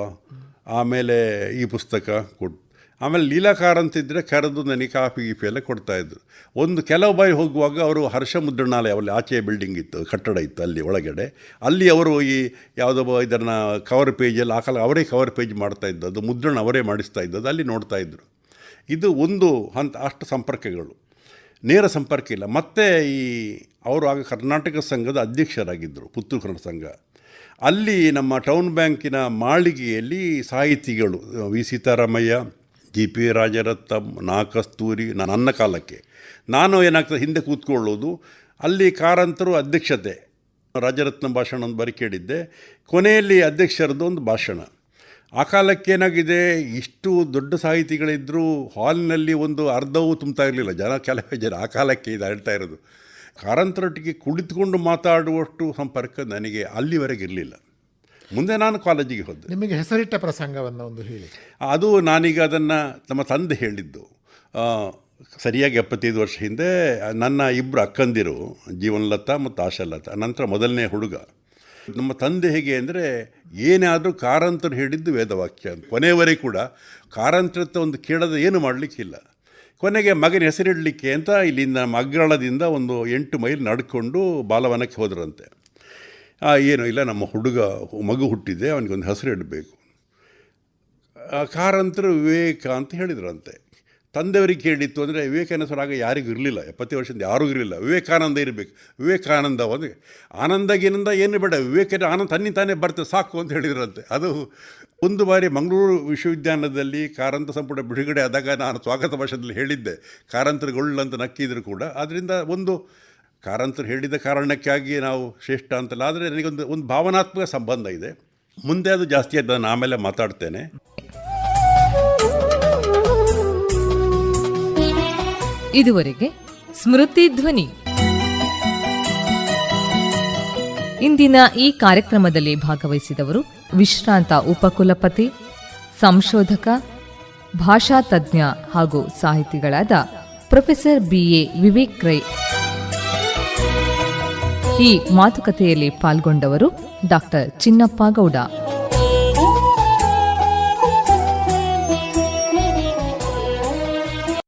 ಆಮೇಲೆ ಈ ಪುಸ್ತಕ ಕೊಟ್ಟು. ಆಮೇಲೆ ಲೀಲಾಕಾರ ಅಂತಿದ್ದರೆ ಕರೆದು ನನಗೆ ಕಾಫಿ ಗೀಫಿ ಎಲ್ಲ ಕೊಡ್ತಾಯಿದ್ರು ಒಂದು ಕೆಲವು ಬಾರಿ ಹೋಗುವಾಗ ಅವರು ಹರ್ಷ ಮುದ್ರಣಾಲಯ ಅಲ್ಲಿ ಆಚೆಯ ಬಿಲ್ಡಿಂಗ್ ಇತ್ತು, ಕಟ್ಟಡ ಇತ್ತು ಅಲ್ಲಿ ಒಳಗಡೆ. ಅಲ್ಲಿ ಅವರು ಈ ಯಾವುದೋ ಇದನ್ನು ಕವರ್ ಪೇಜಲ್ಲಿ ಆ ಕಾಲ ಅವರೇ ಕವರ್ ಪೇಜ್ ಮಾಡ್ತಾ ಇದ್ದದ್ದು ಮುದ್ರಣ ಅವರೇ ಮಾಡಿಸ್ತಾ ಇದ್ದದ್ದು, ಅಲ್ಲಿ ನೋಡ್ತಾ ಇದ್ದರು ಇದು ಒಂದು ಹಂತ, ಅಷ್ಟು ಸಂಪರ್ಕಗಳು. ನೇರ ಸಂಪರ್ಕ ಇಲ್ಲ. ಮತ್ತು ಈ ಅವರು ಆಗ ಕರ್ನಾಟಕ ಸಂಘದ ಅಧ್ಯಕ್ಷರಾಗಿದ್ದರು ಪುತ್ತೂರು ಕನ್ನಡ ಸಂಘ. ಅಲ್ಲಿ ನಮ್ಮ ಟೌನ್ ಬ್ಯಾಂಕಿನ ಮಾಳಿಗೆಯಲ್ಲಿ ಸಾಹಿತಿಗಳು, V. Seetharamaiah G P Rajaratnam Na Kasturi ನನ್ನ ಕಾಲಕ್ಕೆ. ನಾನು ಏನಾಗ್ತದೆ, ಹಿಂದೆ ಕೂತ್ಕೊಳ್ಳೋದು, ಅಲ್ಲಿ ಕಾರಂತರು ಅಧ್ಯಕ್ಷತೆ. ರಾಜರತ್ನ ಭಾಷಣ ಒಂದು ಬರಿಕೇಳಿದ್ದೆ ಕೊನೆಯಲ್ಲಿ ಅಧ್ಯಕ್ಷರದ್ದು ಒಂದು ಭಾಷಣ. ಆ ಕಾಲಕ್ಕೆ ಏನಾಗಿದೆ, ಇಷ್ಟು ದೊಡ್ಡ ಸಾಹಿತಿಗಳಿದ್ದರೂ ಹಾಲ್ನಲ್ಲಿ ಒಂದು ಅರ್ಧವೂ ತುಂಬ್ತಾ ಇರಲಿಲ್ಲ. ಜನ ಕೆಲವೇ ಜನ ಆ ಕಾಲಕ್ಕೆ ಇದು ಹೇಳ್ತಾ ಇರೋದು. ಕಾರಂತರೊಟ್ಟಿಗೆ ಕುಳಿತುಕೊಂಡು ಮಾತಾಡುವಷ್ಟು ಸಂಪರ್ಕ ನನಗೆ ಅಲ್ಲಿವರೆಗೆ ಇರಲಿಲ್ಲ. ಮುಂದೆ ನಾನು ಕಾಲೇಜಿಗೆ ಹೋದೆ. ನಿಮಗೆ ಹೆಸರಿಟ್ಟ ಪ್ರಸಂಗವನ್ನು ಒಂದು ಹೇಳಿ. ಅದು ನಾನೀಗ ಅದನ್ನು ನಮ್ಮ ತಂದೆ ಹೇಳಿದ್ದು. ಸರಿಯಾಗಿ ಎಪ್ಪತ್ತೈದು ವರ್ಷ ಹಿಂದೆ ನನ್ನ ಇಬ್ಬರು ಅಕ್ಕಂದಿರು ಜೀವನಲತಾ ಮತ್ತು ಆಶಾಲತಾ ನಂತರ ಮೊದಲನೇ ಹುಡುಗ. ನಮ್ಮ ತಂದೆ ಹೇಗೆ ಅಂದರೆ ಏನೇ ಆದರೂ ಕಾರಂತರು ಹೇಳಿದ್ದು ವೇದವಾಕ್ಯ. ಅಂತ ಕೊನೆಯವರೆಗೆ ಕೂಡ ಕಾರಂತರತ್ತ ಒಂದು ಕೇಳದ ಏನು ಮಾಡಲಿಕ್ಕಿಲ್ಲ ಕೊನೆಗೆ ಮಗನ ಹೆಸರಿಡಲಿಕ್ಕೆ ಅಂತ ಇಲ್ಲಿಂದ ನಮ್ಮ ಅಗ್ರಳದಿಂದ ಒಂದು ಎಂಟು ಮೈಲ್ ನಡ್ಕೊಂಡು ಬಾಲವನಕ್ಕೆ ಹೋದ್ರಂತೆ. ಏನು ಇಲ್ಲ, ನಮ್ಮ ಹುಡುಗ ಮಗು ಹುಟ್ಟಿದೆ, ಅವನಿಗೊಂದು ಹೆಸರು ಇಡಬೇಕು. ಕಾರಂತರು ವಿವೇಕ ಅಂತ ಹೇಳಿದ್ರಂತೆ. ತಂದೆಯವರಿಗೆ ಕೇಳಿತ್ತು ಅಂದರೆ ವಿವೇಕಾನಂದ ಸರ್ ಆಗ ಯಾರಿಗೂ ಇರಲಿಲ್ಲ ಎಪ್ಪತ್ತೇ ವರ್ಷದಿಂದ ಯಾರಿಗೂ ಇರಲಿಲ್ಲ. ವಿವೇಕಾನಂದ ಇರಬೇಕು, ವಿವೇಕಾನಂದ ಅಂದರೆ ಆನಂದಗಿನಂದ ಏನು ಬೇಡ ವಿವೇಕ ಆನಂದ ತನ್ನಿ ತಾನೇ ಬರ್ತದೆ, ಸಾಕು ಅಂತ ಹೇಳಿದ್ರಂತೆ. ಅದು ಒಂದು ಬಾರಿ ಮಂಗಳೂರು ವಿಶ್ವವಿದ್ಯಾಲಯದಲ್ಲಿ ಕಾರಂತ ಸಂಪುಟ ಬಿಡುಗಡೆ ಆದಾಗ ನಾನು ಸ್ವಾಗತ ಭಾಷಣದಲ್ಲಿ ಹೇಳಿದ್ದೆ ಕಾರಂತರುಗಳು ಅಂತ ನಕ್ಕಿದ್ರು ಕೂಡ. ಅದರಿಂದ ಒಂದು ಕಾರಂತರು ಹೇಳಿದ ಕಾರಣಕ್ಕಾಗಿ ನಾವು ಶ್ರೇಷ್ಠ ಅಂತಲ್ಲ, ಆದರೆ ನನಗೊಂದು ಒಂದು ಭಾವನಾತ್ಮಕ ಸಂಬಂಧ ಇದೆ. ಮುಂದೆ ಅದು ಜಾಸ್ತಿ ಆಯ್ತು ನಾನು ಆಮೇಲೆ ಮಾತಾಡ್ತೇನೆ. ಇದುವರೆಗೆ ಸ್ಮೃತಿ ಧ್ವನಿ. ಇಂದಿನ ಈ ಕಾರ್ಯಕ್ರಮದಲ್ಲಿ ಭಾಗವಹಿಸಿದವರು ವಿಶ್ರಾಂತ ಉಪಕುಲಪತಿ, ಸಂಶೋಧಕ ಭಾಷಾ ತಜ್ಞ ಹಾಗೂ ಸಾಹಿತಿಗಳಾದ professor B A Vivek Rai. ಈ ಮಾತುಕತೆಯಲ್ಲಿ ಪಾಲ್ಗೊಂಡವರು ಡಾಕ್ಟರ್ ಚಿನ್ನಪ್ಪ ಗೌಡ.